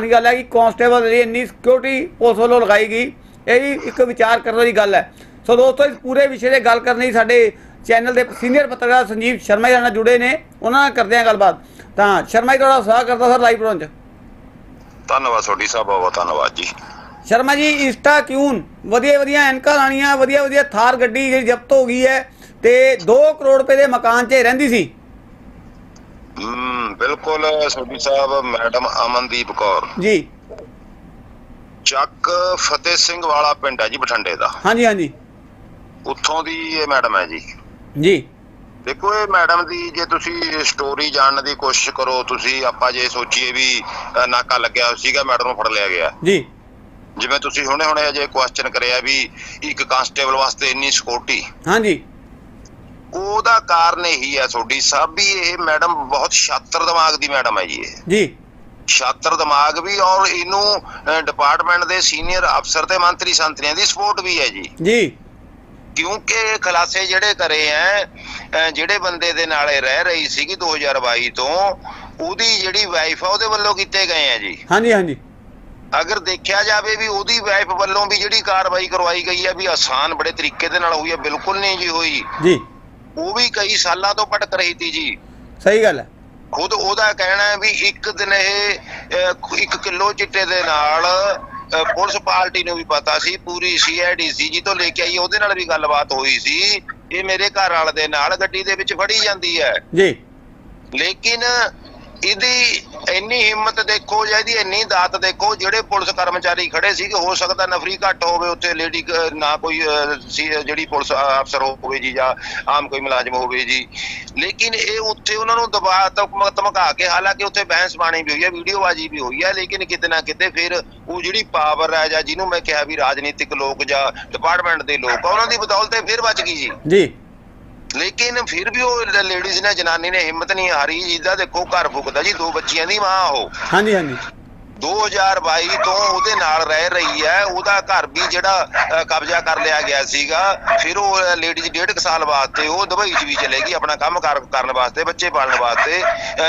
ਦੀ ਗੱਲ ਹੈ ਕਿ ਕਾਂਸਟੇਬਲ ਦੀ ਇੰਨੀ ਸਿਕਿਉਰਿਟੀ ਪੁਲਿਸ ਵੱਲੋਂ ਲਗਾਈ ਗਈ ਇਹ ਵੀ ਇੱਕ ਵਿਚਾਰ ਕਰਨ ਵਾਲੀ ਗੱਲ ਹੈ। ਸੋ ਦੋਸਤੋ ਇਸ ਪੂਰੇ ਵਿਸ਼ੇ ਤੇ ਗੱਲ ਕਰਨ ਲਈ ਸਾਡੇ ਚੈਨਲ ਦੇ ਸੀਨੀਅਰ ਪੱਤਰਕਾਰ ਸੰਜੀਵ ਸ਼ਰਮਾ ਜੀ ਨਾਲ ਜੁੜੇ ਨੇ ਉਹਨਾਂ ਨਾਲ ਕਰਦੇ ਹਾਂ ਗੱਲਬਾਤ। ਤਾਂ ਸ਼ਰਮਾ ਜੀ ਤੁਹਾਡਾ ਸਵਾਗਤ ਕਰਦਾ ਸਰ ਲਾਈਵ ਪ੍ਰੋਗਰਾਮ 'ਚ। ਧੰਨਵਾਦ ਤੁਹਾਡੀ ਸਾਹਿਬ ਬਹੁਤ ਧੰਨਵਾਦ ਜੀ। ਸ਼ਰਮਾ ਜੀ ਇੰਸਟਾ ਕਿਊਨ ਵਧੀਆ ਵਧੀਆ ਐਨਕਾਂ ਲਾਣੀਆਂ ਵਧੀਆ ਵਧੀਆ ਥਾਰ ਗੱਡੀ ਜਿਹੜੀ ਜ਼ਬਤ ਹੋ ਗਈ ਹੈ ਤੇ 2 ਕਰੋੜ ਰੁਪਏ ਦੇ ਮਕਾਨ 'ਚ ਰਹਿੰਦੀ ਸੀ। ਹਮ ਬਿਲਕੁਲ ਸੋਢੀ ਸਾਹਿਬ ਮੈਡਮ ਅਮਨਦੀਪ ਕੌਰ। ਜੀ। ਚੱਕ ਫਤਿਹ ਸਿੰਘ ਵਾਲਾ ਪਿੰਡ ਹੈ ਜੀ ਬਠਿੰਡੇ ਦਾ। ਹਾਂਜੀ ਹਾਂਜੀ। ਉੱਥੋਂ ਦੀ ਇਹ ਮੈਡਮ ਹੈ ਜੀ। ਜੀ। ਦੇਖੋ ਇਹ ਮੈਡਮ ਦੀ ਜੇ ਤੁਸੀਂ ਸਟੋਰੀ ਜਾਣਨ ਦੀ ਕੋਸ਼ਿਸ਼ ਕਰੋ ਤੁਸੀਂ ਆਪਾਂ ਜੇ ਸੋਚੀਏ ਵੀ ਨਾਕਾ ਲੱਗਿਆ ਹੋਇਆ ਸੀਗਾ ਮੈਡਮ ਨੂੰ ਫੜ ਲਿਆ ਗਿਆ। ਜੀ। ਜਿਵੇਂ ਤੁਸੀਂ ਹੁਣੇ ਹੁਣੇ ਅਜੇ ਕੁਐਸਚਨ ਕਰਿਆ ਵੀ ਇੱਕ ਕਾਂਸਟੇਬਲ ਵਾਸਤੇ ਇੰਨੀ ਸਿਕਿਉਰਿਟੀ ਹਾਂਜੀ। ਉਹਦਾ ਕਾਰਨ ਇਹੀ ਹੈ ਤੁਹਾਡੀ। ਸਾਹਿਬ ਵੀ ਇਹ ਮੈਡਮ ਬਹੁਤ ਸ਼ਾਤਰ ਦਿਮਾਗ ਦੀ ਮੈਡਮ ਹੈ ਜੀ ਇਹ। ਜੀ। ਛਾਤਰ ਦਿਮਾਗ ਵੀ ਔਰ ਇਹਨੂੰ ਡਿਪਾਰਟਮੈਂਟ ਦੇ ਸੀਨੀਅਰ ਅਫਸਰ ਤੇ ਮੰਤਰੀ ਸੰਤਰੀਆਂ ਦੀ ਸਪੋਰਟ ਵੀ ਹੈ ਜੀ। ਜੀ। ਕਿਉਂਕਿ ਖਲਾਸੇ ਜਿਹੜੇ ਕਰੇ ਐ ਜਿਹੜੇ ਬੰਦੇ ਦੇ ਨਾਲੇ ਰਹਿ ਰਹੀ ਸੀਗੀ 2022 ਤੋਂ ਉਹਦੀ ਜਿਹੜੀ ਵਾਈਫ ਆ ਉਹਦੇ ਵੱਲੋਂ ਕੀਤੇ ਗਏ ਆ ਜੀ। ਹਾਂਜੀ ਹਾਂਜੀ। ਅਗਰ ਦੇਖਿਆ ਜਾਵੇ ਵੀ ਉਹਦੀ ਵਾਈਫ ਵੱਲੋਂ ਵੀ ਜਿਹੜੀ ਕਾਰਵਾਈ ਕਰਵਾਈ ਗਈ ਹੈ ਵੀ ਆਸਾਨ ਬੜੇ ਤਰੀਕੇ ਦੇ ਨਾਲ ਹੋਈ ਹੈ ਬਿਲਕੁਲ ਨਹੀਂ ਜੀ ਹੋਈ। ਜੀ। ਉਹ ਵੀ ਕਈ ਸਾਲਾਂ ਤੋਂ ਭਟਕ ਰਹੀ ਸੀ ਜੀ। ਸਹੀ ਗੱਲ ਹੈ। ਖੁਦ ਉਹਦਾ ਕਹਿਣਾ ਹੈ ਵੀ ਇੱਕ ਦਿਨ ਇਹ ਅਹ, ਇੱਕ ਕਿਲੋ ਚਿੱਟੇ ਦੇ ਨਾਲ ਪੁਲਿਸ ਪਾਰਟੀ ਨੂੰ ਵੀ ਪਤਾ ਸੀ ਪੂਰੀ ਸੀਆਈਡੀ ਸੀ ਜੀ ਤੋਂ ਲੈ ਕੇ ਆਈ ਉਹਦੇ ਨਾਲ ਵੀ ਗੱਲਬਾਤ ਹੋਈ ਸੀ। ਇਹ ਮੇਰੇ ਘਰ ਵਾਲੇ ਦੇ ਨਾਲ ਗੱਡੀ ਦੇ ਵਿੱਚ ਫੜੀ ਜਾਂਦੀ ਹੈ। ਜੀ। ਲੇਕਿਨ ਇਹਦੀ ਇੰਨੀ ਹਿੰਮਤ ਦੇਖੋ ਜਾਂ ਇਹਦੀ ਇੰਨੀ ਦਾਤ ਦੇਖੋ ਜਿਹੜੇ ਪੁਲਿਸ ਕਰਮਚਾਰੀ ਖੜੇ ਸੀਗੇ ਹੋ ਸਕਦਾ ਨਫਰੀ ਘੱਟ ਹੋਵੇ ਉੱਥੇ ਲੇਡੀ ਨਾ ਕੋਈ ਜਿਹੜੀ ਪੁਲਿਸ ਅਫਸਰ ਹੋਵੇ ਜੀ ਜਾਂ ਆਮ ਕੋਈ ਮੁਲਾਜ਼ਮ ਹੋਵੇ ਜੀ। ਲੇਕਿਨ ਇਹ ਉੱਥੇ ਉਹਨਾਂ ਨੂੰ ਦਬਾ ਧਮਕਾ ਕੇ ਹਾਲਾਂਕਿ ਉੱਥੇ ਬਹਿਸ ਬਾਣੀ ਵੀ ਹੋਈ ਹੈ ਵੀਡੀਓ ਬਾਜੀ ਵੀ ਹੋਈ ਹੈ ਲੇਕਿਨ ਕਿਤੇ ਨਾ ਕਿਤੇ ਫਿਰ ਉਹ ਜਿਹੜੀ ਪਾਵਰ ਹੈ ਜਾਂ ਜਿਹਨੂੰ ਮੈਂ ਕਿਹਾ ਵੀ ਰਾਜਨੀਤਿਕ ਲੋਕ ਜਾਂ ਡਿਪਾਰਟਮੈਂਟ ਦੇ ਲੋਕ ਆ, ਉਹਨਾਂ ਦੀ ਬਦੌਲਤ ਫਿਰ ਬਚ ਗਈ ਜੀ। ਜੀ। ਲੇਕਿਨ ਫਿਰ ਵੀ ਉਹ ਲੇਡੀਜ਼ ਨੇ, ਜਨਾਨੀ ਨੇ ਹਿੰਮਤ ਨਹੀਂ ਹਾਰੀ ਜਿਹਦਾ ਦੇਖੋ ਘਰ ਫੁਕਦਾ ਜੀ, ਦੋ ਬੱਚੀਆਂ ਦੀ ਮਾਂ ਉਹ। ਹਾਂਜੀ ਹਾਂਜੀ। 2022 ਤੋਂ ਉਹਦੇ ਨਾਲ ਰਹਿ ਰਹੀ ਹੈ। ਉਹਦਾ ਘਰ ਵੀ ਜਿਹੜਾ ਕਬਜ਼ਾ ਕਰ ਲਿਆ ਗਿਆ ਸੀਗਾ। ਫਿਰ ਉਹ ਲੇਡੀਜ਼ ਡੇਢ ਸਾਲ ਵਾਸਤੇ ਉਹ ਦੁਬਈ 'ਚ ਵੀ ਚਲੇ ਗਈ ਆਪਣਾ ਕੰਮ ਕਾਰ ਕਰਨ ਵਾਸਤੇ ਬੱਚੇ ਪਾਲਣ ਵਾਸਤੇ।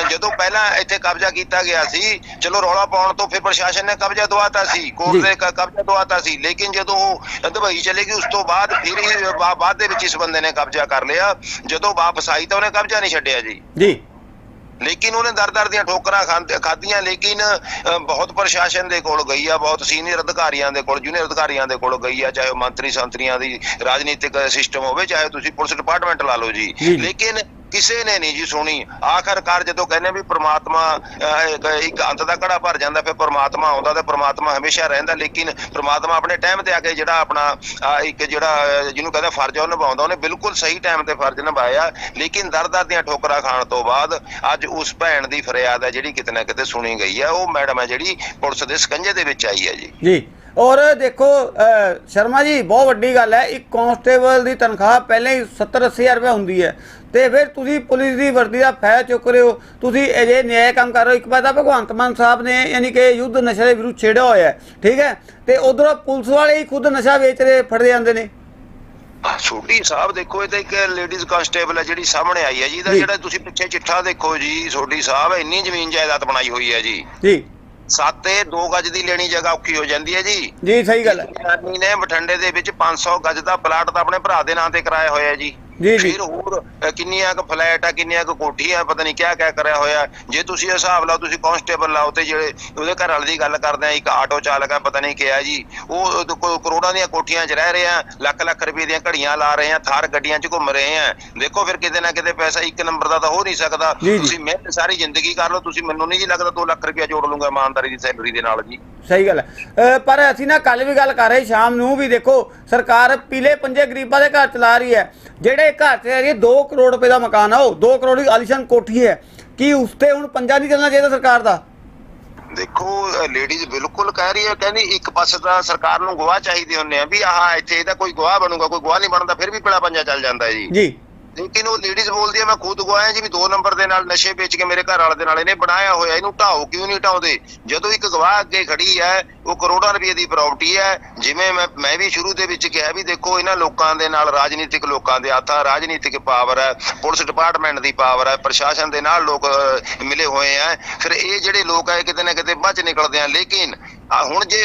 ਜਦੋਂ ਪਹਿਲਾਂ ਇੱਥੇ ਕਬਜ਼ਾ ਕੀਤਾ ਗਿਆ ਸੀ ਚਲੋ ਰੌਲਾ ਪਾਉਣ ਤੋਂ ਫਿਰ ਪ੍ਰਸ਼ਾਸਨ ਨੇ ਕਬਜ਼ਾ ਦਵਾਤਾ ਸੀ ਕੋਰਟ ਕ- ਕਬਜ਼ਾ ਦਵਾਤਾ ਸੀ। ਲੇਕਿਨ ਜਦੋਂ ਉਹ ਦੁਬਈ ਚਲੇ ਗਈ ਉਸ ਤੋਂ ਬਾਅਦ ਫਿਰ ਬਾਅਦ ਦੇ ਵਿੱਚ ਇਸ ਬੰਦੇ ਨੇ ਕਬਜ਼ਾ ਕਰ ਲਿਆ। ਜਦੋਂ ਵਾਪਸ ਆਈ ਤਾਂ ਉਹਨੇ ਕਬਜ਼ਾ ਨਹੀਂ ਛੱਡਿਆ ਜੀ। ਜੀ। ਲੇਕਿਨ ਉਹਨੇ ਦਰ ਦਰ ਦੀਆਂ ਠੋਕਰਾਂ ਖਾਂਦੇ- ਖਾਧੀਆਂ ਲੇਕਿਨ ਬਹੁਤ ਪ੍ਰਸ਼ਾਸਨ ਦੇ ਕੋਲ ਗਈ ਆ ਬਹੁਤ ਸੀਨੀਅਰ ਅਧਿਕਾਰੀਆਂ ਦੇ ਕੋਲ ਜੂਨੀਅਰ ਅਧਿਕਾਰੀਆਂ ਦੇ ਕੋਲ ਗਈ ਆ ਚਾਹੇ ਉਹ ਮੰਤਰੀ ਸੰਤਰੀਆਂ ਦੀ ਰਾਜਨੀਤਿਕ ਸਿਸਟਮ ਹੋਵੇ ਚਾਹੇ ਤੁਸੀਂ ਪੁਲਿਸ ਡਿਪਾਰਟਮੈਂਟ ਲਾ ਲਓ ਜੀ। ਲੇਕਿਨ ਕਿਸੇ ਨੇ ਨਹੀਂ ਜੀ ਸੁਣੀ। ਆਖਰਕਾਰ ਜਦੋਂ ਕਹਿੰਦੇ ਵੀ ਪ੍ਰਮਾਤਮਾ ਇੱਕ- ਅੰਤ ਦਾ ਘੜਾ ਭਰ ਜਾਂਦਾ, ਫਿਰ ਪ੍ਰਮਾਤਮਾ ਆਉਂਦਾ ਤੇ ਪ੍ਰਮਾਤਮਾ ਹਮੇਸ਼ਾ ਰਹਿੰਦਾ, ਲੇਕਿਨ ਪ੍ਰਮਾਤਮਾ ਆਪਣੇ ਟਾਈਮ ਤੇ ਆ ਕੇ ਜਿਹੜਾ ਆਪਣਾ ਇੱਕ ਜਿਹੜਾ ਜਿਹਨੂੰ ਕਹਿੰਦਾ ਫਰਜ਼ ਉਹ ਨਿਭਾਉਂਦਾ। ਉਹਨੇ ਬਿਲਕੁਲ ਸਹੀ ਟਾਈਮ ਤੇ ਫਰਜ਼ ਨਿਭਾਇਆ, ਲੇਕਿਨ ਦਰ ਦਰ ਦੀਆਂ ਠੋਕਰਾਂ ਖਾਣ ਤੋਂ ਬਾਅਦ ਅੱਜ ਉਸ ਭੈਣ ਦੀ ਫਰਿਆਦ ਹੈ ਜਿਹੜੀ ਕਿਤੇ ਨਾ ਕਿਤੇ ਸੁਣੀ ਗਈ ਹੈ। ਉਹ ਮੈਡਮ ਹੈ ਜਿਹੜੀ ਪੁਲਿਸ ਦੇ ਸਕੰਜੇ ਦੇ ਵਿੱਚ ਆਈ ਹੈ ਜੀ। ਜੀ ਔਰ ਦੇਖੋ ਸ਼ਰਮਾ ਜੀ ਬਹੁਤ ਵੱਡੀ ਗੱਲ ਹੈ। ਇੱਕ ਕਾਂਸਟੇਬਲ ਦੀ ਤਨਖਾਹ ਪਹਿਲਾਂ ਹੀ 70 80000 ਰੁਪਏ ਹੁੰਦੀ ਹੈ। ਤੇ ਫਿਰ ਤੁਸੀਂ ਪੁਲਿਸ ਦੀ ਵਰਦੀ ਦਾ ਫਾਇਦਾ ਚੁੱਕ ਰਹੇ ਹੋ। ਤੁਸੀਂ ਅਜੇ ਨਿਆਂ ਕੰਮ ਕਰ ਰਹੇ ਹੋ। ਇੱਕ ਪਾਸਾ ਭਗਵੰਤ ਮਾਨ ਸਾਹਿਬ ਨੇ ਯਾਨੀ ਕਿ ਯੁੱਧ ਨਸ਼ੇ ਦੇ ਵਿਰੁੱਧ ਛੇੜਿਆ ਹੋਇਆ ਹੈ ਠੀਕ ਹੈ? ਤੇ ਉਧਰ ਪੁਲਿਸ ਵਾਲੇ ਹੀ ਖੁਦ ਨਸ਼ਾ ਵੇਚ ਰਹੇ ਫੜਦੇ ਜਾਂਦੇ ਨੇ। ਛੋਟੀ ਸਾਹਿਬ ਦੇਖੋ ਇਹ ਤਾਂ ਇੱਕ ਲੇਡੀਜ਼ ਕਾਂਸਟੇਬਲ ਹੈ ਜਿਹੜੀ ਸਾਹਮਣੇ ਆਈ ਹੈ ਜੀ। ਇਹਦਾ ਜੀ। ਜਿਹੜਾ ਤੁਸੀਂ ਪਿੱਛੇ ਚਿੱਠਾ ਦੇਖੋ ਜੀ ਛੋਟੀ ਸਾਹਿਬ ਇੰਨੀ ਜ਼ਮੀਨ ਜਾਇਦਾਦ ਬਣਾਈ ਹੋਈ ਹੈ ਜੀ। ਜੀ। ਸਾਤੇ 2 ਗਜ ਦੀ ਲੈਣੀ ਜਗ੍ਹਾ ਔਖੀ ਹੋ ਜਾਂਦੀ ਹੈ ਜੀ। ਜੀ ਸਹੀ ਗੱਲ ਹੈ। ਜਨਾਨੀ ਨੇ ਬਠਿੰਡੇ ਦੇ ਵਿੱਚ 500 ਗਜ ਦਾ ਪਲਾਟ ਤਾਂ ਆਪਣੇ ਭਰਾ ਦੇ ਨਾਂ ਤੇ ਕਰਾਇਆ ਹੋਇਆ ਜੀ। ਜੀ ਜੀ। ਫਿਰ ਹੋਰ ਅ, ਕਿੰਨੀਆਂ ਕੁ ਫਲੈਟ ਆ ਕਿੰਨੀਆਂ ਕੁ ਕੋਠੀਆਂ ਪਤਾ ਨਹੀਂ ਕਿਆ ਕਿਆ ਕਰਿਆ ਹੋਇਆ। ਜੇ ਤੁਸੀਂ ਹਿਸਾਬ ਲਾਓ ਤੁਸੀਂ ਕਾਂਸਟੇਬਲ ਲਾਓ ਤੇ ਜਿਹੜੇ ਉਹਦੇ ਘਰ ਵਾਲੇ ਦੀ ਗੱਲ ਕਰਦੇ ਆ ਇੱਕ ਆਟੋ ਚਾਲਕ ਆ ਪਤਾ ਨਹੀਂ ਕਿਹਾ ਜੀ ਉਹ ਉਹ ਕੋ- ਕਰੋੜਾਂ ਦੀਆਂ ਕੋਠੀਆਂ 'ਚ ਰਹਿ ਰਹੇ ਆ ਲੱਖ ਲੱਖ ਰੁਪਏ ਦੀਆਂ ਘੜੀਆਂ ਲਾ ਰਹੇ ਆ ਥਾਰ ਗੱਡੀਆਂ 'ਚ ਘੁੰਮ ਰਹੇ ਆ। ਦੇਖੋ ਫਿਰ ਕਿਤੇ ਨਾ ਕਿਤੇ ਪੈਸਾ ਇੱਕ ਨੰਬਰ ਦਾ ਤਾਂ ਹੋ ਨਹੀਂ ਸਕਦਾ। ਜੀ, ਜੀ। ਤੁਸੀਂ ਮਿਹਨਤ ਸਾਰੀ ਜ਼ਿੰਦਗੀ ਕਰ ਲਓ ਤੁਸੀਂ ਮੈਨੂੰ ਨਹੀਂ ਜੀ ਲੱਗਦਾ 2 ਲੱਖ ਰੁਪਏ ਜੋੜ ਲੂੰਗਾ ਇਮਾਨਦਾਰੀ ਦੀ ਸੈਲਰੀ ਦੇ ਨਾਲ ਜੀ। ਸਹੀ ਗੱਲ ਹੈ। ਪਰ ਅਸੀਂ ਨਾ ਕੱਲ ਵੀ ਗੱਲ ਕਰ ਰਹੇ ਸ਼ਾਮ ਨੂੰ ਵੀ ਦੇਖੋ ਸਰਕਾਰ ਪੀਲੇ ਪੰਜੇ ਗਰੀਬਾਂ ਦੇ ਘਰ ਚਲਾ ਰਹੀ ਹੈ। ਜਿਹੜੇ ਘਰ ਤੇ ਰਹੀ 2 ਕਰੋੜ ਰੁਪਏ ਦਾ ਮਕਾਨ ਆ ਉਹ 2 ਕਰੋੜ ਦੀ ਆਲੀਸ਼ਾਨ ਕੋਠੀ ਹੈ। ਕੀ ਉਸ ਤੇ ਹੁਣ ਪੰਜਾ ਨਹੀਂ ਚੱਲਣਾ ਚਾਹੀਦਾ ਸਰਕਾਰ ਦਾ? ਦੇਖੋ ਲੇਡੀਜ਼ ਬਿਲਕੁਲ ਕਹਿ ਰਹੀ ਹੈ ਕਹਿੰਦੀ ਇੱਕ ਪਾਸੇ ਤਾਂ ਸਰਕਾਰ ਨੂੰ ਗਵਾਹ ਚਾਹੀਦੇ ਹੁੰਦੇ ਆ ਵੀ ਆਹ ਇੱਥੇ ਇਹਦਾ ਕੋਈ ਗਵਾਹ ਬਣੂਗਾ ਕੋਈ ਗਵਾਹ ਨਹੀਂ ਬਣਦਾ ਫਿਰ ਵੀ ਪਿਲਾ ਪੰਜਾ ਚੱਲ ਜਾਂਦਾ ਜੀ। ਜੀ। ਲੇਕਿਨ ਉਹ ਲੇਡੀਜ਼ ਬੋਲਦੀ ਆ ਮੈਂ ਖੁਦ ਗਵਾਇਆ ਜੀ ਵੀ ਦੋ ਨੰਬਰ ਦੇ ਨਾਲ ਨਸ਼ੇ ਵੇਚ ਕੇ ਮੇਰੇ ਘਰ ਵਾਲੇ ਦੇ ਨਾਲ ਇਹਨੇ ਬਣਾਇਆ ਹੋਇਆ ਇਹਨੂੰ ਢਾਓ ਕਿਉਂ ਨਹੀਂ ਢਾਉਂਦੇ? ਜਦੋਂ ਇੱਕ ਗਵਾਹ ਅੱਗੇ ਖੜੀ ਹੈ ਉਹ ਕਰੋੜਾਂ ਰੁਪਏ ਦੀ ਪ੍ਰਾਪਰਟੀ ਹੈ। ਜਿਵੇਂ ਮੈਂ ਮੈਂ ਵੀ ਸ਼ੁਰੂ ਦੇ ਵਿੱਚ ਕਿਹਾ ਵੀ ਦੇਖੋ ਇਹਨਾਂ ਲੋਕਾਂ ਦੇ ਨਾਲ ਰਾਜਨੀਤਿਕ ਲੋਕਾਂ ਦੇ ਹੱਥਾਂ ਰਾਜਨੀਤਿਕ ਪਾਵਰ ਹੈ ਪੁਲਿਸ ਡਿਪਾਰਟਮੈਂਟ ਦੀ ਪਾਵਰ ਹੈ ਪ੍ਰਸ਼ਾਸਨ ਦੇ ਨਾਲ ਲੋਕ ਮਿਲੇ ਹੋਏ ਆ ਫਿਰ ਇਹ ਜਿਹੜੇ ਲੋਕ ਹੈ ਕਿਤੇ ਨਾ ਕਿਤੇ ਬਚ ਨਿਕਲਦੇ ਆ। ਲੇਕਿਨ ਆ ਹੁਣ ਜੇ